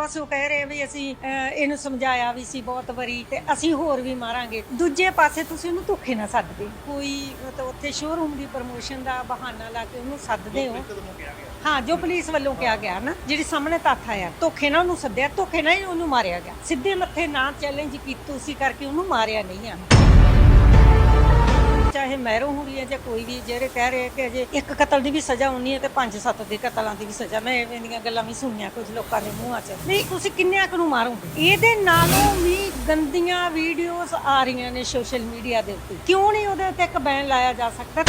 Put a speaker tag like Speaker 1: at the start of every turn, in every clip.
Speaker 1: ਪਾਸੇ ਉਹ ਕਹਿ ਰਹੇ ਵੀ ਅਸੀਂ ਅਹ, ਇਹਨੂੰ ਸਮਝਾਇਆ ਵੀ ਸੀ ਬਹੁਤ ਵਾਰੀ ਤੇ ਅਸੀਂ ਹੋਰ ਵੀ ਮਾਰਾਂਗੇ। ਦੂਜੇ ਪਾਸੇ ਤੁਸੀਂ ਉਹਨੂੰ ਧੋਖੇ ਨਾਲ ਸੱਦਦੇ। ਕੋਈ ਮਤਲਬ ਉੱਥੇ ਸ਼ੋਰੂਮ ਦੀ ਪ੍ਰਮੋਸ਼ਨ ਦਾ ਬਹਾਨਾ ਲਾ ਕੇ ਉਹਨੂੰ ਸੱਦਦੇ ਹੋ। ਹਾਂ ਜੋ ਪੁਲਿਸ ਵੱਲੋਂ ਕਿਹਾ ਗਿਆ ਨਾ ਜਿਹੜੀ ਸਾਹਮਣੇ ਤੱਥ ਆਇਆ ਧੋਖੇ ਨਾਲ ਉਹਨੂੰ ਸੱਦਿਆ ਧੋਖੇ ਨਾਲ ਹੀ ਉਹਨੂੰ ਮਾਰਿਆ ਗਿਆ। ਸਿੱਧੇ ਮੱਥੇ ਨਾ ਚੈਲੰਜ ਕੀਤੀ ਤੁਸੀਂ ਕਰਕੇ ਉਹਨੂੰ ਮਾਰਿਆ ਨਹੀਂ ਆ। ਚਾਹੇ ਮਹਿਰੋਂ ਹੋਈ ਹੈ ਜਾਂ ਕੋਈ ਵੀ, ਜਿਹੜੇ ਕਹਿ ਰਹੇ ਕਿ ਅਜੇ ਇੱਕ ਕਤਲ ਦੀ ਵੀ ਸਜ਼ਾ ਹੋਣੀ ਹੈ ਤੇ ਪੰਜ ਸੱਤ ਦੇ ਕਤਲਾਂ ਦੀ ਵੀ ਸਜ਼ਾ। ਮੈਂ ਐਵੇਂ ਦੀਆਂ ਗੱਲਾਂ ਵੀ ਸੁਣੀਆਂ ਕੁਝ ਲੋਕਾਂ ਦੇ ਮੂੰਹਾਂ 'ਚ। ਨਹੀਂ, ਤੁਸੀਂ ਕਿੰਨਿਆਂ ਕੁ ਨੂੰ ਮਾਰੋਗੇ? ਇਹਦੇ ਨਾਲੋਂ ਵੀ ਗੰਦੀਆਂ ਵੀਡੀਓਜ਼ ਆ ਰਹੀਆਂ ਨੇ ਸੋਸ਼ਲ ਮੀਡੀਆ ਦੇ ਉੱਤੇ। ਕਿਉਂ ਨਹੀਂ ਉਹਦੇ ਉੱਤੇ ਇੱਕ ਬੈਨ ਲਾਇਆ ਜਾ ਸਕਦਾ?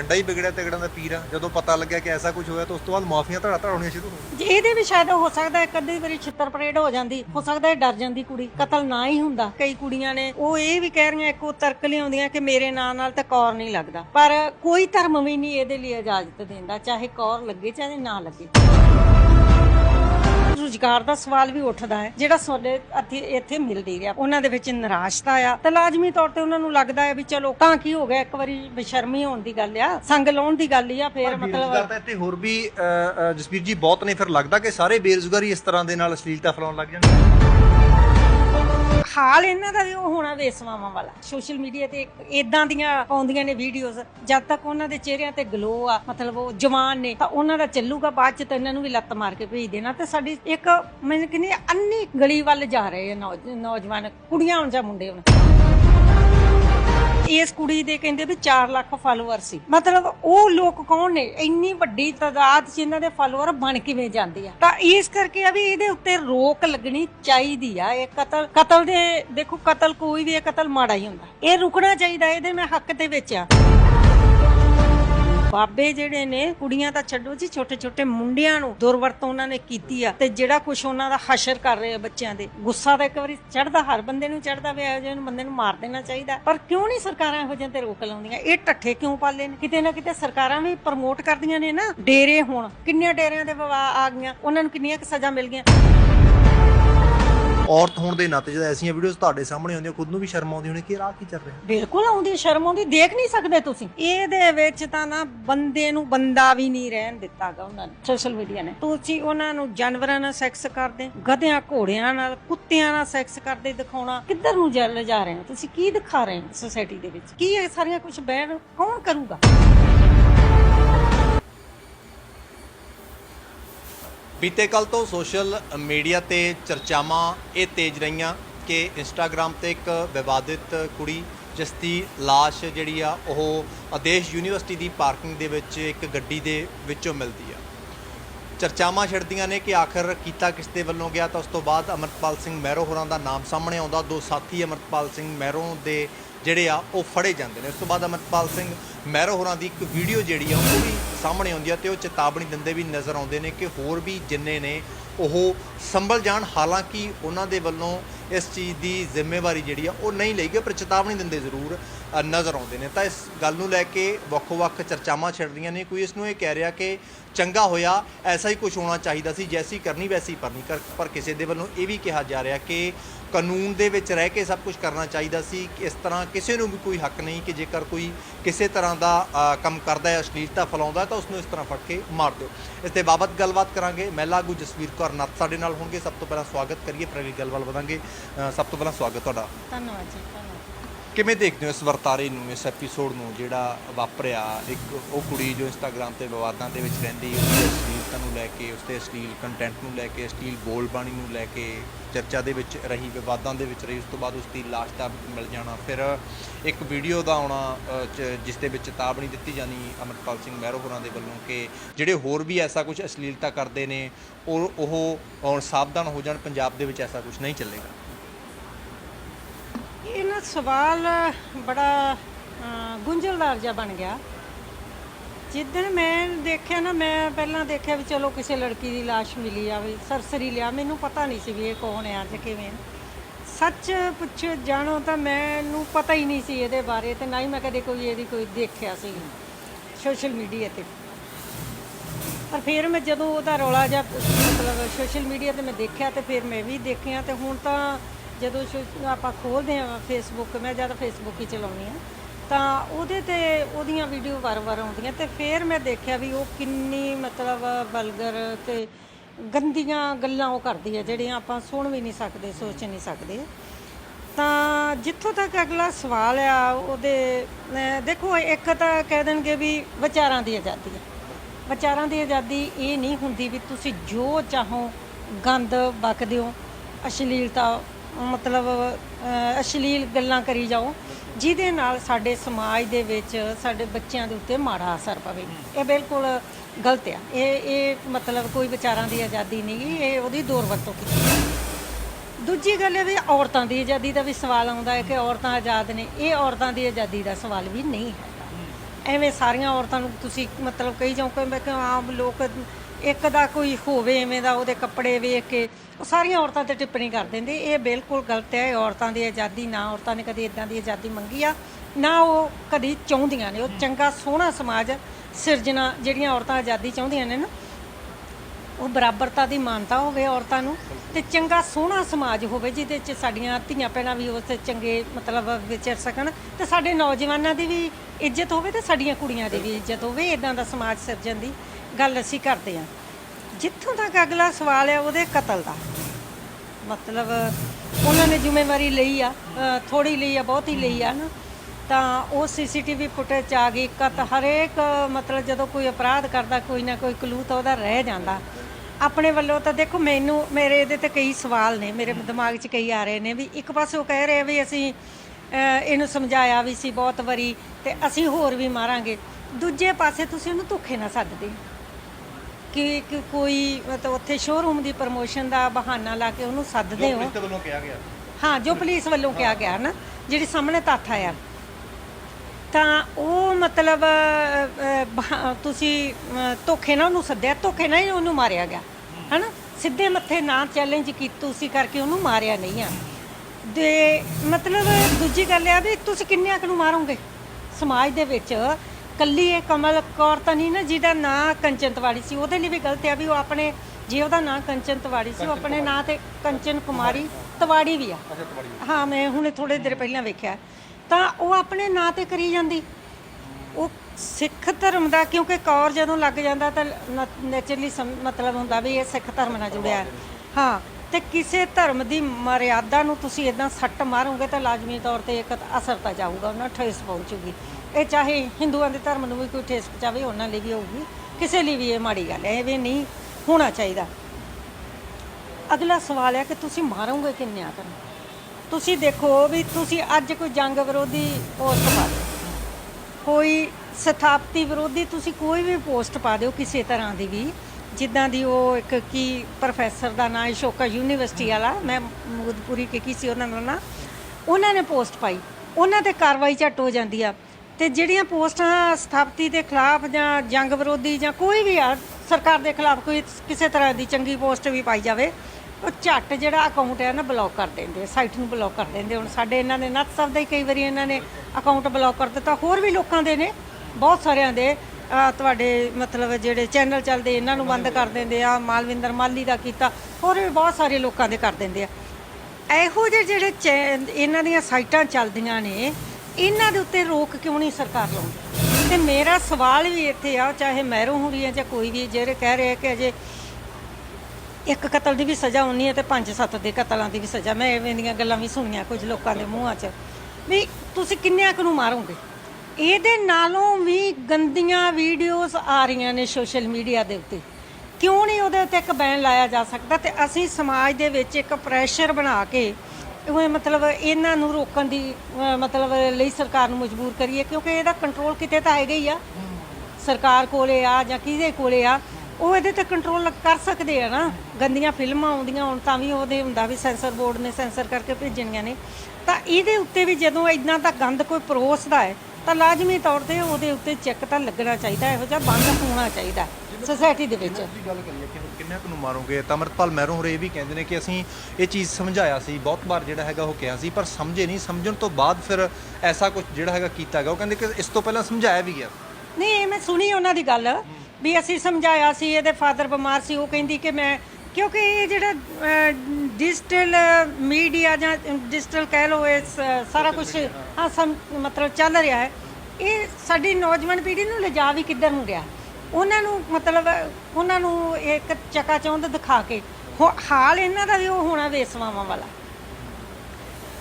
Speaker 2: ਡੰਡਾ ਹੀ ਵਿਗੜਿਆ ਤਗੜਾਂ ਦਾ ਪੀਰ। ਜਦੋਂ ਪਤਾ ਲੱਗਿਆ ਕਿ ਐਸਾ ਕੁਝ ਹੋਇਆ ਤਾਂ ਉਸ ਤੋਂ ਬਾਅਦ ਮਾਫੀਆਂ ਧੜਾ ਧੜਾਉਣੀਆਂ ਸ਼ੁਰੂ ਹੋ ਗਈਆਂ।
Speaker 1: ਜੇ ਇਹਦੇ ਵੀ ਸ਼ਾਇਦ ਹੋ ਸਕਦਾ ਇੱਕ ਅੱਧੀ ਵਾਰੀ ਛਿੱਤਰ ਪਰੇਡ ਹੋ ਜਾਂਦੀ, ਹੋ ਸਕਦਾ ਹੈ ਡਰ ਜਾਂਦੀ ਕੁੜੀ, ਕਤਲ ਨਾ ਹੀ ਹੁੰਦਾ। ਕਈ ਕੁੜੀਆਂ ਨੇ ਉਹ ਇਹ ਵੀ ਕਹਿ ਰਹੀਆਂ, ਇੱਕੋ ਤਰਕ ਲਿਆਉਂਦੀਆਂ ਕਿ ਮੇਰੇ ਨਾਂ ਨਾਲ ਤਾਂ ਕੌਰ ਨਹੀਂ ਲੱਗਦਾ। ਪਰ ਕੋਈ ਧਰਮ ਵੀ ਨਹੀਂ ਇਹਦੇ ਲਈ ਇਜਾਜ਼ਤ ਦਿੰਦਾ, ਚਾਹੇ ਕੌਰ ਲੱਗੇ ਚਾਹੇ ਨਾ ਲੱਗੇ। ਰੁਜ਼ਗਾਰ ਦਾ ਸਵਾਲ ਵੀ ਉੱਠਦਾ ਹੈ ਜਿਹੜਾ ਸਾਡੇ ਇੱਥੇ ਮਿਲ ਨਹੀਂ ਰਿਹਾ। ਉਹਨਾਂ ਦੇ ਵਿੱਚ ਨਿਰਾਸ਼ਤਾ ਆ ਤੇ ਲਾਜ਼ਮੀ ਤੌਰ ਤੇ ਉਹਨਾਂ ਨੂੰ ਲੱਗਦਾ ਹੈ ਵੀ ਚਲੋ ਤਾਂ ਕੀ ਹੋ ਗਿਆ? ਇੱਕ ਵਾਰੀ ਬੇਸ਼ਰਮੀ ਹੋਣ ਦੀ ਗੱਲ ਆ ਸੰਗ ਲਾਉਣ ਦੀ ਗੱਲ ਹੀ ਆ ਫੇਰ ਮਤਲਬ
Speaker 2: ਤਾਂ ਇੱਥੇ ਹੋਰ ਵੀ ਜਸਵੀਰ ਜੀ ਬਹੁਤ ਨੇ ਫਿਰ ਲੱਗਦਾ ਕਿ ਸਾਰੇ ਬੇਰੁਜ਼ਗਾਰੀ ਇਸ ਤਰ੍ਹਾਂ ਦੇ ਨਾਲ ਅਸ਼ਲੀਲਤਾ ਫੈਲਾਉਣ ਲੱਗ ਜਾਣਗੇ
Speaker 1: ਹਾਲ ਇਹਨਾਂ ਦਾ ਵੀ ਉਹ ਹੋਣਾ ਵੇਸਵਾਵਾਂ ਵਾਲਾ। ਸੋਸ਼ਲ ਮੀਡੀਆ ਤੇ ਇਦਾਂ ਦੀਆਂ ਆਉਂਦੀਆਂ ਨੇ ਵੀਡੀਓਜ਼ ਜਦ ਤੱਕ ਉਹਨਾਂ ਦੇ ਚਿਹਰਿਆਂ ਤੇ ਗਲੋ ਆ, ਮਤਲਬ ਉਹ ਜਵਾਨ ਨੇ, ਤਾਂ ਉਹਨਾਂ ਦਾ ਚੱਲੂਗਾ, ਬਾਅਦ ਚ ਤਾਂ ਇਹਨਾਂ ਨੂੰ ਵੀ ਲੱਤ ਮਾਰ ਕੇ ਭੇਜ ਦੇਣਾ। ਤੇ ਸਾਡੀ ਇੱਕ ਮੈਨੂੰ ਕਹਿੰਦੀ ਅੰਨੀ ਗਲੀ ਵੱਲ ਜਾ ਰਹੇ ਆ ਨੌਜਵਾਨ, ਕੁੜੀਆਂ ਹੋਣ ਜਾਂ ਮੁੰਡੇ ਹੋਣ। ਇਸ ਕੁੜੀ ਦੇ ਕਹਿੰਦੇ ਵੀ 4 ਲੱਖ ਫਾਲੋਅਰ ਸੀ। ਮਤਲਬ ਉਹ ਲੋਕ ਕੌਣ ਨੇ? ਇੰਨੀ ਵੱਡੀ ਤਾਦਾਦ 'ਚ ਇਹਨਾਂ ਦੇ ਫਾਲੋਅਰ ਬਣ ਕਿਵੇਂ ਜਾਂਦੇ ਆ? ਤਾਂ ਇਸ ਕਰਕੇ ਆ ਵੀ ਇਹਦੇ ਉੱਤੇ ਰੋਕ ਲੱਗਣੀ ਚਾਹੀਦੀ ਆ। ਇਹ ਕਤਲ ਕਤਲ ਦੇ, ਦੇਖੋ ਕਤਲ ਕੋਈ ਵੀ ਇਹ ਕਤਲ ਮਾੜਾ ਹੀ ਹੁੰਦਾ। ਇਹ ਰੁਕਣਾ ਚਾਹੀਦਾ, ਇਹਦੇ ਮੈਂ ਹੱਕ ਦੇ ਵਿੱਚ ਆ। ਬਾਬੇ ਜਿਹੜੇ ਨੇ, ਕੁੜੀਆਂ ਤਾਂ ਛੱਡੋ ਜੀ ਛੋਟੇ ਛੋਟੇ ਮੁੰਡਿਆਂ ਨੂੰ ਦੁਰਵਰਤੋਂ ਉਹਨਾਂ ਨੇ ਕੀਤੀ ਆ ਤੇ ਜਿਹੜਾ ਕੁਝ ਉਹਨਾਂ ਦਾ ਹਸ਼ਰ ਕਰ ਰਹੇ ਆ ਬੱਚਿਆਂ ਦੇ। ਗੁੱਸਾ ਤਾਂ ਇੱਕ ਵਾਰੀ ਚੜਦਾ ਹਰ ਬੰਦੇ ਨੂੰ ਚੜਦਾ ਵੀ ਇਹੋ ਜਿਹੇ ਨੂੰ ਬੰਦੇ ਨੂੰ ਮਾਰ ਦੇਣਾ ਚਾਹੀਦਾ। ਪਰ ਕਿਉਂ ਨਹੀਂ ਸਰਕਾਰਾਂ ਇਹੋ ਜਿਹੇ ਤੇ ਰੋਕ ਲਾਉਂਦੀਆਂ? ਇਹ ਟੱਠੇ ਕਿਉਂ ਪਾਲੇ ਨੇ? ਕਿਤੇ ਨਾ ਕਿਤੇ ਸਰਕਾਰਾਂ ਵੀ ਪ੍ਰਮੋਟ ਕਰਦੀਆਂ ਨੇ ਨਾ। ਡੇਰੇ ਹੁਣ ਕਿੰਨੇ ਡੇਰਿਆਂ ਦੇ ਵਿਵਾਹ ਆ ਗਈਆਂ, ਉਹਨਾਂ ਨੂੰ ਕਿੰਨੀਆਂ ਸਜ਼ਾ ਮਿਲ ਗਈਆਂ?
Speaker 2: ਔਰਤ ਹੋਣ ਦੇ ਨਾਤੇ ਜਦ ਐਸੀਆਂ ਵੀਡੀਓਜ਼ ਤੁਹਾਡੇ ਸਾਹਮਣੇ ਆਉਂਦੀਆਂ, ਖੁਦ ਨੂੰ ਵੀ ਸ਼ਰਮ ਆਉਂਦੀ ਹੋਣੀ ਕਿ ਰਾਹ ਕੀ ਚੱਲ ਰਿਹਾ?
Speaker 1: ਬਿਲਕੁਲ ਆਉਂਦੀ, ਸ਼ਰਮ ਆਉਂਦੀ, ਦੇਖ ਨਹੀਂ ਸਕਦੇ ਤੁਸੀਂ। ਇਹਦੇ ਵਿੱਚ ਤਾਂ ਨਾ ਬੰਦੇ ਨੂੰ ਬੰਦਾ ਵੀ ਨਹੀਂ ਰਹਿਣ ਦਿੱਤਾਗਾ ਉਹਨਾਂ ਨੇ ਸੋਸ਼ਲ ਮੀਡੀਆ ਨੇ। ਤੁਸੀਂ ਉਹਨਾਂ ਨੂੰ ਜਾਨਵਰਾਂ ਨਾਲ ਸੈਕਸ ਕਰਦੇ, ਗਧਿਆਂ, ਘੋੜਿਆਂ ਨਾਲ, ਕੁੱਤਿਆਂ ਨਾਲ ਸੈਕਸ ਕਰਦੇ ਦਿਖਾਉਣਾ, ਕਿੱਧਰ ਨੂੰ ਜਾ ਜਾ ਰਹੇ ਹੋ? ਤੁਸੀਂ ਕੀ ਦਿਖਾ ਰਹੇ ਹੋ ਸੋਸਾਇਟੀ ਦੇ ਵਿੱਚ? ਕੀ ਇਹ ਸਾਰੀਆਂ ਕੁਝ ਬੈਨ ਕੌਣ ਕਰੂਗਾ?
Speaker 2: ਬੀਤੇ ਕੱਲ ਤੋਂ ਸੋਸ਼ਲ ਮੀਡੀਆ ਤੇ ਚਰਚਾਵਾਂ ਇਹ ਤੇਜ਼ ਰਹੀਆਂ ਕਿ ਇੰਸਟਾਗ੍ਰam ਤੇ ਇੱਕ ਵਿਵਾਦਿਤ ਕੁੜੀ, ਜਿਸ ਦੀ ਲਾਸ਼ ਜਿਹੜੀ ਆ, ਉਹ ਆਦੇਸ਼ ਯੂਨੀਵਰਸਿਟੀ ਦੀ ਪਾਰਕਿੰਗ ਦੇ ਵਿੱਚ ਇੱਕ ਗੱਡੀ ਦੇ ਵਿੱਚੋਂ ਮਿਲਦੀ ਆ। ਚਰਚਾਵਾਂ ਛਿੜਦੀਆਂ ਨੇ ਕਿ ਆਖਰ ਕੀਤਾ ਕਿਸ ਦੇ ਵੱਲੋਂ ਗਿਆ, ਤਾਂ ਉਸ ਤੋਂ ਬਾਅਦ ਅਮਰਪਾਲ ਸਿੰਘ ਮਹਿਰੋ ਹੋਰਾਂ ਦਾ ਨਾਮ ਸਾਹਮਣੇ ਆਉਂਦਾ। ਦੋ ਸਾਥੀ ਅਮਰਪਾਲ ਸਿੰਘ ਮਹਿਰੋ ਦੇ ਜਿਹੜੇ ਆ, ਉਹ ਫੜੇ ਜਾਂਦੇ ਨੇ। ਉਸ ਤੋਂ ਬਾਅਦ ਅਮਰਪਾਲ ਸਿੰਘ ਮਹਿਰੋ ਹੋਰਾਂ ਦੀ ਇੱਕ ਵੀਡੀਓ ਜਿਹੜੀ ਆ, ਉਹ ਵੀ ਸਾਹਮਣੇ ਆਉਂਦੀ ਆ ਤੇ ਉਹ ਚੇਤਾਵਨੀ ਦਿੰਦੇ ਵੀ ਨਜ਼ਰ ਆਉਂਦੇ ਨੇ ਕਿ ਹੋਰ ਵੀ ਜਿੰਨੇ ਨੇ ਉਹ ਸੰਭਲ ਜਾਣ। ਹਾਲਾਂਕਿ ਉਹਨਾਂ ਦੇ ਵੱਲੋਂ ਇਸ ਚੀਜ਼ ਦੀ ਜ਼ਿੰਮੇਵਾਰੀ ਜਿਹੜੀ ਆ, ਉਹ ਨਹੀਂ ਲਈ ਗਈ ਪਰ ਚੇਤਾਵਨੀ ਦਿੰਦੇ ਜ਼ਰੂਰ ਨਜ਼ਰ ਆਉਂਦੇ ਨੇ। ਤਾਂ ਇਸ ਗੱਲ ਨੂੰ ਲੈ ਕੇ ਵੱਖੋ-ਵੱਖ ਚਰਚਾਵਾਂ ਛਿੜ ਰਹੀਆਂ ਨੇ। ਕੋਈ ਇਸ ਨੂੰ ਇਹ ਕਹਿ ਰਿਹਾ ਕਿ ਚੰਗਾ ਹੋਇਆ, ਐਸਾ ਹੀ ਕੁਝ ਹੋਣਾ ਚਾਹੀਦਾ ਸੀ, ਜੈਸੀ ਕਰਨੀ, ਵੈਸੀ ਕਰਨੀ ਕਰ, ਪਰ ਕਿਸੇ ਦੇ ਵੱਲੋਂ ਇਹ ਵੀ ਕਿਹਾ ਜਾ ਰਿਹਾ ਕਿ ਕਾਨੂੰਨ ਦੇ ਵਿੱਚ ਰਹਿ ਕੇ ਸਭ ਕੁਝ ਕਰਨਾ ਚਾਹੀਦਾ ਸੀ। ਕਿ ਇਸ ਤਰ੍ਹਾਂ ਕਿਸੇ ਨੂੰ ਵੀ ਕੋਈ ਹੱਕ ਨਹੀਂ ਕਿ ਜੇਕਰ ਕੋਈ ਕਿਸੇ ਤਰ੍ਹਾਂ ਦਾ ਕੰਮ ਕਰਦਾ ਹੈ, ਅਸ਼ਲੀਲਤਾ ਫੈਲਾਉਂਦਾ ਤਾਂ ਉਸ ਨੂੰ ਇਸ ਤਰ੍ਹਾਂ ਫੜ ਕੇ ਮਾਰ ਦਿਓ। ਇਸ ਦੇ ਬਾਬਤ ਗੱਲਬਾਤ ਕਰਾਂਗੇ। ਮਹਿਲਾ ਆਗੂ ਜਸਵੀਰ ਕੌਰ ਨੱਥ ਸਾਡੇ ਨਾਲ ਹੋਣਗੇ। ਸਭ ਤੋਂ ਪਹਿਲਾਂ ਸਵਾਗਤ ਕਰੀਏ। ਫਿਰ ਅਗਲੀ ਗੱਲਬਾਤ ਵਧਾਂਗੇ। ਸਭ ਤੋਂ ਪਹਿਲਾਂ ਸਵਾਗਤ ਤੁਹਾਡਾ।
Speaker 1: ਧੰਨਵਾਦ ਜੀ।
Speaker 2: ਕਿਵੇਂ ਦੇਖਦੇ ਹੋ ਇਸ ਵਰਤਾਰੇ ਨੂੰ, ਇਸ ਐਪੀਸੋਡ ਨੂੰ ਜਿਹੜਾ ਵਾਪਰਿਆ? ਇੱਕ ਉਹ ਕੁੜੀ ਜੋ ਇੰਸਟਾਗ੍ਰam ਤੇ ਵਿਵਾਦਾਂ ਦੇ ਵਿੱਚ ਰਹਿੰਦੀ, ਉਸਦੇ ਅਸ਼ਲੀਲਤਾ ਨੂੰ ਲੈ ਕੇ, ਉਸਦੇ ਅਸ਼ਲੀਲ ਕੰਟੈਂਟ ਨੂੰ ਲੈ ਕੇ, ਅਸ਼ਲੀਲ ਬੋਲਬਾਣੀ ਨੂੰ ਲੈ ਕੇ ਚਰਚਾ ਦੇ ਵਿੱਚ ਰਹੀ, ਵਿਵਾਦਾਂ ਦੇ ਵਿੱਚ ਰਹੀ, ਉਸ ਤੋਂ ਬਾਅਦ ਉਸ ਦੀ ਲਾਸ਼ ਦਾ ਮਿਲ ਜਾਣਾ। ਫਿਰ ਇੱਕ ਵੀਡੀਓ ਦਾ ਆਉਣਾ ਚ- ਜਿਸ ਦੇ ਵਿੱਚ ਚੇਤਾਵਨੀ ਦਿੱਤੀ ਜਾਣੀ ਅਮਰਪਾਲ ਸਿੰਘ ਮਹਿਰੋ ਹੋਰਾਂ ਦੇ ਵੱਲੋਂ ਕਿ ਜਿਹੜੇ ਹੋਰ ਵੀ ਐਸਾ ਕੁਝ ਅਸ਼ਲੀਲਤਾ ਕਰਦੇ ਨੇ, ਉਹ ਉਹ ਸਾਵਧਾਨ ਹੋ ਜਾਣ, ਪੰਜਾਬ ਦੇ ਵਿੱਚ ਐਸਾ ਕੁਝ ਨਹੀਂ ਚੱਲੇਗਾ।
Speaker 1: ਇਹ ਨਾ ਸਵਾਲ ਬੜਾ ਗੁੰਝਲਦਾਰ ਜਿਹਾ ਬਣ ਗਿਆ। ਜਿੱਦਣ ਮੈਂ ਦੇਖਿਆ ਨਾ, ਮੈਂ ਪਹਿਲਾਂ ਦੇਖਿਆ ਵੀ ਚਲੋ ਕਿਸੇ ਲੜਕੀ ਦੀ ਲਾਸ਼ ਮਿਲੀ ਆ, ਵੀ ਸਰਸਰੀ ਲਿਆ, ਮੈਨੂੰ ਪਤਾ ਨਹੀਂ ਸੀ ਵੀ ਇਹ ਕੌਣ ਆ ਜਾਂ ਕਿਵੇਂ। ਸੱਚ ਪੁੱਛ ਜਾਣੋ ਤਾਂ ਮੈਨੂੰ ਪਤਾ ਹੀ ਨਹੀਂ ਸੀ ਇਹਦੇ ਬਾਰੇ ਤੇ ਨਾ ਹੀ ਮੈਂ ਕਦੇ ਕੋਈ ਇਹਦੀ ਕੋਈ ਦੇਖਿਆ ਸੀ ਸੋਸ਼ਲ ਮੀਡੀਆ ਤੇ। ਪਰ ਫਿਰ ਮੈਂ ਜਦੋਂ ਉਹਦਾ ਰੌਲਾ ਜਿਹਾ, ਮਤਲਬ ਸੋਸ਼ਲ ਮੀਡੀਆ ਤੇ ਮੈਂ ਦੇਖਿਆ ਤੇ ਫਿਰ ਮੈਂ ਵੀ ਦੇਖਿਆ ਤੇ ਹੁਣ ਤਾਂ ਜਦੋਂ ਸੋ- ਆਪਾਂ ਖੋਲਦੇ ਆ ਫੇਸਬੁੱਕ ਮੈਂ ਜ਼ਿਆਦਾ ਫੇਸਬੁੱਕ ਹੀ ਚਲਾਉਂਦੀ ਆ ਤਾਂ ਉਹਦੇ ਤੇ ਉਹਦੀਆਂ ਵੀਡੀਓ ਵਾਰ-ਵਾਰ ਆਉਂਦੀਆਂ ਤੇ ਫਿਰ ਮੈਂ ਦੇਖਿਆ ਵੀ ਉਹ ਕਿੰਨੀ ਮਤਲਬ ਬਲਗਰ ਤੇ ਗੰਦੀਆਂ ਗੱਲਾਂ ਉਹ ਕਰਦੀ ਹੈ, ਜਿਹੜੀਆਂ ਆਪਾਂ ਸੁਣ ਵੀ ਨਹੀਂ ਸਕਦੇ, ਸੋਚ ਨਹੀਂ ਸਕਦੇ। ਤਾਂ ਜਿੱਥੋਂ ਤੱਕ ਅਗਲਾ ਸਵਾਲ ਆ, ਉਹਦੇ ਅਹ ਦੇਖੋ, ਇੱਕ ਤਾਂ ਕਹਿ ਦੇਣਗੇ ਵੀ ਵਿਚਾਰਾਂ ਦੀ ਆਜ਼ਾਦੀ ਹੈ। ਵਿਚਾਰਾਂ ਦੀ ਆਜ਼ਾਦੀ ਇਹ ਨਹੀਂ ਹੁੰਦੀ ਵੀ ਤੁਸੀਂ ਜੋ ਚਾਹੋ ਗੰਦ ਬਕਦੇ ਹੋ, ਅਸ਼ਲੀਲਤਾ ਮਤਲਬ ਅਸ਼ਲੀਲ ਗੱਲਾਂ ਕਰੀ ਜਾਓ, ਜਿਹਦੇ ਨਾਲ ਸਾਡੇ ਸਮਾਜ ਦੇ ਵਿੱਚ ਸਾਡੇ ਬੱਚਿਆਂ ਦੇ ਉੱਤੇ ਮਾੜਾ ਅਸਰ ਪਵੇ। ਇਹ ਬਿਲਕੁਲ ਗਲਤ ਆ। ਇਹ ਇਹ ਮਤਲਬ ਕੋਈ ਵਿਚਾਰਾਂ ਦੀ ਆਜ਼ਾਦੀ ਨਹੀਂ ਇਹ ਉਹਦੀ ਦੌਰ ਵਰਤੋਂ ਕੀਤੀ ਹੈ। ਦੂਜੀ ਗੱਲ ਇਹ ਵੀ ਔਰਤਾਂ ਦੀ ਆਜ਼ਾਦੀ ਦਾ ਵੀ ਸਵਾਲ ਆਉਂਦਾ ਹੈ ਕਿ ਔਰਤਾਂ ਆਜ਼ਾਦ ਨੇ। ਇਹ ਔਰਤਾਂ ਦੀ ਆਜ਼ਾਦੀ ਦਾ ਸਵਾਲ ਵੀ ਨਹੀਂ ਹੈ ਐਵੇਂ ਸਾਰੀਆਂ ਔਰਤਾਂ ਨੂੰ ਤੁਸੀਂ ਮਤਲਬ ਕਹੀ ਜਾਓ ਕਿ ਮੈਂ ਕਿ ਆਮ ਲੋਕ ਇੱਕ ਦਾ ਕੋਈ ਹੋਵੇ, ਐਵੇਂ ਦਾ ਉਹਦੇ ਕੱਪੜੇ ਵੇਖ ਕੇ, ਉਹ ਸਾਰੀਆਂ ਔਰਤਾਂ ਤੇ ਟਿੱਪਣੀ ਕਰ ਦਿੰਦੇ। ਇਹ ਬਿਲਕੁਲ ਗਲਤ ਹੈ, ਇਹ ਔਰਤਾਂ ਦੀ ਆਜ਼ਾਦੀ, ਨਾ ਔਰਤਾਂ ਨੇ ਕਦੇ ਇਦਾਂ ਦੀ ਆਜ਼ਾਦੀ ਮੰਗੀ ਆ, ਨਾ ਉਹ ਕਦੀ ਚਾਹੁੰਦੀਆਂ ਨੇ। ਉਹ ਚੰਗਾ, ਸੋਹਣਾ ਸਮਾਜ ਸਿਰਜਣਾ, ਜਿਹੜੀਆਂ ਔਰਤਾਂ ਆਜ਼ਾਦੀ ਚਾਹੁੰਦੀਆਂ ਨੇ ਨਾ, ਉਹ ਬਰਾਬਰਤਾ ਦੀ ਮਾਨਤਾ ਹੋਵੇ ਔਰਤਾਂ ਨੂੰ ਤੇ ਚੰਗਾ, ਸੋਹਣਾ ਸਮਾਜ ਹੋਵੇ, ਜਿਹਦੇ ਚ ਸਾਡੀਆਂ ਧੀਆਂ ਭੈਣਾਂ ਵੀ ਉਸ ਚੰਗੇ ਮਤਲਬ ਵਿਚਰ ਸਕਣ ਤੇ ਸਾਡੇ ਨੌਜਵਾਨਾਂ ਦੀ ਵੀ ਇੱਜ਼ਤ ਹੋਵੇ ਤੇ ਸਾਡੀਆਂ ਕੁੜੀਆਂ ਦੀ ਵੀ ਇੱਜ਼ਤ ਹੋਵੇ ਇਦਾਂ ਦਾ ਸਮਾਜ ਸਿਰਜਣ ਦੀ। ਗੱਲ ਅਸੀਂ ਕਰਦੇ ਹਾਂ। ਜਿੱਥੋਂ ਤੱਕ ਅਗਲਾ ਸਵਾਲ ਹੈ ਉਹਦੇ ਕਤਲ ਦਾ। ਮਤਲਬ ਉਹਨਾਂ ਨੇ ਜ਼ਿੰਮੇਵਾਰੀ ਲਈ ਆ ਥੋੜੀ ਲਈ ਆ, ਬਹੁਤ ਹੀ ਲਈ ਆ ਨਾ। ਤਾਂ ਉਹ ਸੀਸੀਟੀਵੀ ਫੁਟੇਜ ਆ ਗਈ ਕਤ ਹਰੇਕ, ਮਤਲਬ ਜਦੋਂ ਕੋਈ ਅਪਰਾਧ ਕਰਦਾ, ਕੋਈ ਨਾ ਕੋਈ ਕਲੂ ਤਾਂ ਉਹਦਾ ਰਹਿ ਜਾਂਦਾ। ਆਪਣੇ ਵੱਲੋਂ ਤਾਂ ਦੇਖੋ, ਮੈਨੂੰ, ਮੇਰੇ ਇਹਦੇ ਤੇ ਕਈ ਸਵਾਲ ਨੇ, ਮੇਰੇ ਦਿਮਾਗ 'ਚ ਕਈ ਆ ਰਹੇ ਨੇ ਵੀ ਇੱਕ ਪਾਸੇ ਉਹ ਕਹਿ ਰਹੇ ਵੀ ਅਸੀਂ ਇਹਨੂੰ ਸਮਝਾਇਆ ਵੀ ਸੀ ਬਹੁਤ ਵਾਰੀ ਤੇ ਅਸੀਂ ਹੋਰ ਵੀ ਮਾਰਾਂਗੇ। ਦੂਜੇ ਪਾਸੇ ਤੁਸੀਂ ਉਹਨੂੰ ਧੋਖੇ ਨਾਲ ਸੱਦਦੇ। ਕਿ ਕਿ ਕੋਈ ਮਤਲਬ ਉੱਥੇ ਸ਼ੋਰੂਮ ਦੀ ਪ੍ਰਮੋਸ਼ਨ ਦਾ ਬਹਾਨਾ ਲਾ ਕੇ ਉਹਨੂੰ ਸੱਦਦੇ ਹੋ।
Speaker 2: ਵੱਲੋਂ ਕਿਹਾ ਗਿਆ।
Speaker 1: ਹਾਂ ਜੋ ਪੁਲਿਸ ਵੱਲੋਂ ਕਿਹਾ ਗਿਆ ਨਾ ਜਿਹੜੀ ਸਾਹਮਣੇ ਤੱਥ ਆਇਆ। ਤਾਂ ਉਹ ਮਤਲਬ ਬਹਾ- ਤੁਸੀਂ ਧੋਖੇ ਨਾਲ ਉਹਨੂੰ ਸੱਦਿਆ ਧੋਖੇ ਨਾਲ ਹੀ ਉਹਨੂੰ ਮਾਰਿਆ ਗਿਆ। ਹਨਾ? ਸਿੱਧੇ ਮੱਥੇ ਨਾ ਚੈਲੰਜ ਕੀਤੀ ਤੁਸੀਂ ਕਰਕੇ ਉਹਨੂੰ ਮਾਰਿਆ ਨਹੀਂ ਆ। ਦੇ ਮਤਲਬ ਦੂਜੀ ਗੱਲ ਇਹ ਆ ਵੀ ਤੁਸੀਂ ਕਿੰਨਿਆਂ ਕੁ ਨੂੰ ਮਾਰੋਗੇ? ਸਮਾਜ ਦੇ ਵਿੱਚ ਕੱਲੀ ਇਹ ਕਮਲ ਕੌਰ ਤਾਂ ਨਹੀਂ ਨਾ ਜਿਹਦਾ ਨਾਂ ਕੰਚਨ ਤਵਾੜੀ ਸੀ। ਉਹਦੇ ਲਈ ਵੀ ਗਲਤ ਆ ਵੀ ਉਹ ਆਪਣੇ ਜੇ ਉਹਦਾ ਨਾਂ ਕੰਚਨ ਤਵਾੜੀ ਸੀ ਉਹ ਆਪਣੇ ਨਾਂ ਤੇ ਕੰਚਨ ਕੁਮਾਰੀ ਤਵਾੜੀ ਵੀ ਆ। ਹਾਂ ਮੈਂ ਹੁਣੇ ਥੋੜੇ ਦਿਨ ਪਹਿਲਾਂ ਵੇਖਿਆ। ਤਾਂ ਉਹ ਆਪਣੇ ਨਾਂ ਤੇ ਕਰੀ ਜਾਂਦੀ। ਉਹ ਸਿੱਖ ਧਰਮ ਦਾ ਕਿਉਂਕਿ ਕੌਰ ਜਦੋਂ ਲੱਗ ਜਾਂਦਾ ਤਾਂ ਨੇਚਰਲੀ ਮਤਲਬ ਹੁੰਦਾ ਵੀ ਇਹ ਸਿੱਖ ਧਰਮ ਨਾਲ ਜੁੜਿਆ। ਹੈ। ਹਾਂ ਤੇ ਕਿਸੇ ਧਰਮ ਦੀ ਮਰਿਆਦਾ ਨੂੰ ਤੁਸੀਂ ਇਦਾਂ ਸੱਟ ਮਾਰੋਗੇ ਤਾਂ ਲਾਜ਼ਮੀ ਤੌਰ ਤੇ ਇੱਕ ਅਸਰ ਤਾਂ ਜਾਊਗਾ ਉਹਨਾਂ ਨੂੰ ਠੇਸ ਪਹੁੰਚੂਗੀ। ਇਹ ਚਾਹੇ ਹਿੰਦੂਆਂ ਦੇ ਧਰਮ ਨੂੰ ਵੀ ਕੋਈ ਠੇਸ ਪਹੁੰਚਾਵੇ, ਉਹਨਾਂ ਲਈ ਵੀ ਹੋਊਗੀ। ਕਿਸੇ ਲਈ ਵੀ ਇਹ ਮਾੜੀ ਗੱਲ ਹੈ ਐਵੇਂ ਨਹੀਂ ਹੋਣਾ ਚਾਹੀਦਾ। ਅਗਲਾ ਸਵਾਲ ਹੈ ਕਿ ਤੁਸੀਂ ਮਾਰੋਗੇ ਕਿੰਨਿਆਂ ਕਰਨ ਤੁਸੀਂ ਦੇਖੋ ਵੀ ਤੁਸੀਂ ਅੱਜ ਕੋਈ ਜੰਗ ਵਿਰੋਧੀ ਪੋਸਟ ਪਾ ਦਿਓ। ਕੋਈ ਸਥਾਪਤੀ ਵਿਰੋਧੀ ਤੁਸੀਂ ਕੋਈ ਵੀ ਪੋਸਟ ਪਾ ਦਿਓ ਕਿਸੇ ਤਰ੍ਹਾਂ ਦੀ ਵੀ, ਜਿੱਦਾਂ ਦੀ ਉਹ ਇੱਕ ਕੀ ਪ੍ਰੋਫੈਸਰ ਦਾ ਨਾਂ, ਅਸ਼ੋਕਾ ਯੂਨੀਵਰਸਿਟੀ ਵਾਲਾ, ਮੈਂ ਮੂਦਪੁਰੀ ਕੇ ਕੀ ਸੀ ਉਹਨਾਂ ਦਾ ਨਾਂ, ਉਹਨਾਂ ਨੇ ਪੋਸਟ ਪਾਈ। ਉਹਨਾਂ ਤੇ ਕਾਰਵਾਈ ਝੱਟ ਹੋ ਜਾਂਦੀ ਆ। ਤੇ ਜਿਹੜੀਆਂ ਪੋਸਟਾਂ ਸਥਾਪਤੀ ਦੇ ਖਿਲਾਫ ਜਾਂ ਜੰਗ ਵਿਰੋਧੀ ਜਾਂ ਕੋਈ ਵੀ ਆ, ਸਰਕਾਰ ਦੇ ਖਿਲਾਫ ਕੋਈ ਕਿਸੇ ਤਰ੍ਹਾਂ ਦੀ ਚੰਗੀ ਪੋਸਟ ਵੀ ਪਾਈ ਜਾਵੇ, ਉਹ ਝੱਟ ਜਿਹੜਾ ਅਕਾਊਂਟ ਹੈ ਨਾ ਬਲੌਕ ਕਰ ਦਿੰਦੇ ਸਾਈਟ ਨੂੰ ਬਲੌਕ ਕਰ ਦਿੰਦੇ ਹੁਣ ਸਾਡੇ ਇਹਨਾਂ ਨੇ ਨੱਥ ਸਾਹਿਬ ਦਾ ਹੀ ਕਈ ਵਾਰੀ ਇਹਨਾਂ ਨੇ ਅਕਾਊਂਟ ਬਲੌਕ ਕਰ ਦਿੱਤਾ, ਹੋਰ ਵੀ ਲੋਕਾਂ ਦੇ ਨੇ, ਬਹੁਤ ਸਾਰਿਆਂ ਦੇ ਤੁਹਾਡੇ ਮਤਲਬ ਜਿਹੜੇ ਚੈਨਲ ਚੱਲਦੇ ਇਹਨਾਂ ਨੂੰ ਬੰਦ ਕਰ ਦਿੰਦੇ ਆ, ਮਾਲਵਿੰਦਰ ਮਾਲੀ ਦਾ ਕੀਤਾ, ਹੋਰ ਵੀ ਬਹੁਤ ਸਾਰੇ ਲੋਕਾਂ ਦੇ ਕਰ ਦਿੰਦੇ ਆ। ਇਹੋ ਜਿਹੇ ਜਿਹੜੇ ਚੈ- ਇਹਨਾਂ ਦੀਆਂ ਸਾਈਟਾਂ ਚੱਲਦੀਆਂ ਨੇ ਇਹਨਾਂ ਦੇ ਉੱਤੇ ਰੋਕ ਕਿਉਂ ਨਹੀਂ ਸਰਕਾਰ ਲਾਉਂਦੀ? ਤੇ ਮੇਰਾ ਸਵਾਲ ਵੀ ਇੱਥੇ ਆ, ਚਾਹੇ ਮਹਿਰੋਂ ਹੁੰਦੀ ਹੈ ਜਾਂ ਕੋਈ ਵੀ ਜਿਹੜੇ ਕਹਿ ਰਹੇ ਕਿ ਅਜੇ ਇੱਕ ਕਤਲ ਦੀ ਵੀ ਸਜ਼ਾ ਹੋਣੀ ਹੈ ਤੇ ਪੰਜ ਸੱਤ ਦੇ ਕਤਲਾਂ ਦੀ ਵੀ ਸਜ਼ਾ। ਮੈਂ ਐਵੇਂ ਦੀਆਂ ਗੱਲਾਂ ਵੀ ਸੁਣੀਆਂ ਕੁਝ ਲੋਕਾਂ ਦੇ ਮੂੰਹਾਂ 'ਚ। ਵੀ ਤੁਸੀਂ ਕਿੰਨਿਆਂ ਕੁ ਨੂੰ ਮਾਰੋਗੇ? ਇਹਦੇ ਨਾਲੋਂ ਵੀ ਗੰਦੀਆਂ ਵੀਡੀਓਜ਼ ਆ ਰਹੀਆਂ ਨੇ ਸੋਸ਼ਲ ਮੀਡੀਆ ਦੇ ਉੱਤੇ। ਕਿਉਂ ਨਹੀਂ ਉਹਦੇ ਉੱਤੇ ਇੱਕ ਬੈਨ ਲਾਇਆ ਜਾ ਸਕਦਾ? ਤੇ ਅਸੀਂ ਸਮਾਜ ਦੇ ਵਿੱਚ ਇੱਕ ਪ੍ਰੈਸ਼ਰ ਬਣਾ ਕੇ ਉਹ ਮਤਲਬ ਇਹਨਾਂ ਨੂੰ ਰੋਕਣ ਦੀ ਅਹ ਮਤਲਬ ਲਈ ਸਰਕਾਰ ਨੂੰ ਮਜਬੂਰ ਕਰੀਏ ਕਿਉਂਕਿ ਇਹਦਾ ਕੰਟਰੋਲ ਕਿਤੇ ਤਾਂ ਹੈਗਾ ਹੀ ਆ। ਸਰਕਾਰ ਕੋਲੇ ਆ ਜਾਂ ਕਿਹਦੇ ਕੋਲੇ ਆ ਉਹ ਇਹਦੇ ਤੇ ਕੰਟਰੋਲ ਕਰ ਸਕਦੇ ਆ ਨਾ। ਗੰਦੀਆਂ ਫਿਲਮਾਂ ਆਉਂਦੀਆਂ ਹੁਣ ਤਾਂ ਵੀ ਉਹਦੇ ਹੁੰਦਾ ਵੀ ਸੈਂਸਰ ਬੋਰਡ ਨੇ ਸੈਂਸਰ ਕਰਕੇ ਭੇਜਣੀਆਂ ਨੇ। ਤਾਂ ਇਹਦੇ ਉੱਤੇ ਵੀ ਜਦੋਂ ਇਦਾਂ ਦਾ ਗੰਦ ਕੋਈ ਪਰੋਸਦਾ ਹੈ ਤਾਂ ਲਾਜ਼ਮੀ ਤੌਰ ਤੇ ਉਹਦੇ ਉੱਤੇ ਚੈੱਕ ਤਾਂ ਲੱਗਣਾ ਚਾਹੀਦਾ ਇਹੋ ਜਿਹਾ ਬੰਦ ਹੋਣਾ ਚਾਹੀਦਾ ਸੋਸਾਇਟੀ ਦੇ ਵਿੱਚ।
Speaker 2: ਦੀ ਗੱਲ ਕਰੀਏ ਕਿ ਕਿੰਨਿਆਂ ਕੁ ਨੂੰ ਮਾਰੋਗੇ ਤਾਂ ਅਮਰਪਾਲ ਮਹਿਰੋਂ ਹੋਰੇ ਇਹ ਵੀ ਕਹਿੰਦੇ ਨੇ ਕਿ ਅਸੀਂ ਇਹ ਚੀਜ਼ ਸਮਝਾਇਆ ਸੀ। ਬਹੁਤ ਵਾਰ ਜਿਹੜਾ ਹੈਗਾ ਉਹ ਕਿਹਾ ਸੀ ਪਰ ਸਮਝੇ ਨਹੀਂ। ਸਮਝਣ ਤੋਂ ਬਾਅਦ ਫਿਰ ਐਸਾ ਕੁਝ ਜਿਹੜਾ ਹੈਗਾ ਕੀਤਾ ਗਿਆ। ਉਹ ਕਹਿੰਦੇ ਕਿ ਇਸ ਤੋਂ ਪਹਿਲਾਂ ਸਮਝਾਇਆ ਵੀ ਗਿਆ।
Speaker 1: ਨਹੀਂ ਇਹ ਮੈਂ ਸੁਣੀ ਉਹਨਾਂ ਦੀ ਗੱਲ ਵੀ ਅਸੀਂ ਸਮਝਾਇਆ ਸੀ ਇਹਦੇ ਫਾਦਰ ਬਿਮਾਰ ਸੀ। ਉਹ ਕਹਿੰਦੀ ਕਿ ਮੈਂ ਕਿਉਂਕਿ ਇਹ ਜਿਹੜਾ ਡਿਜੀਟਲ ਮੀਡੀਆ ਜਾਂ ਡਿਜੀਟਲ ਕਹਿ ਲਓ ਇਹ ਸਾਰਾ ਕੁਝ ਹਾਂ ਮਤਲਬ ਚੱਲ ਰਿਹਾ ਹੈ। ਇਹ ਸਾਡੀ ਨੌਜਵਾਨ ਪੀੜ੍ਹੀ ਨੂੰ ਲਿਜਾ ਵੀ ਕਿੱਧਰ ਨੂੰ ਗਿਆ? ਉਹਨਾਂ ਨੂੰ ਮਤਲਬ ਉਹਨਾਂ ਨੂੰ ਇੱਕ ਚਕਾ ਚੌਂਦ ਦਿਖਾ ਕੇ ਹੋ- ਹਾਲ ਇਹਨਾਂ ਦਾ ਵੀ ਉਹ ਹੋਣਾ ਵੇਸਵਾਵਾਂ ਵਾਲਾ।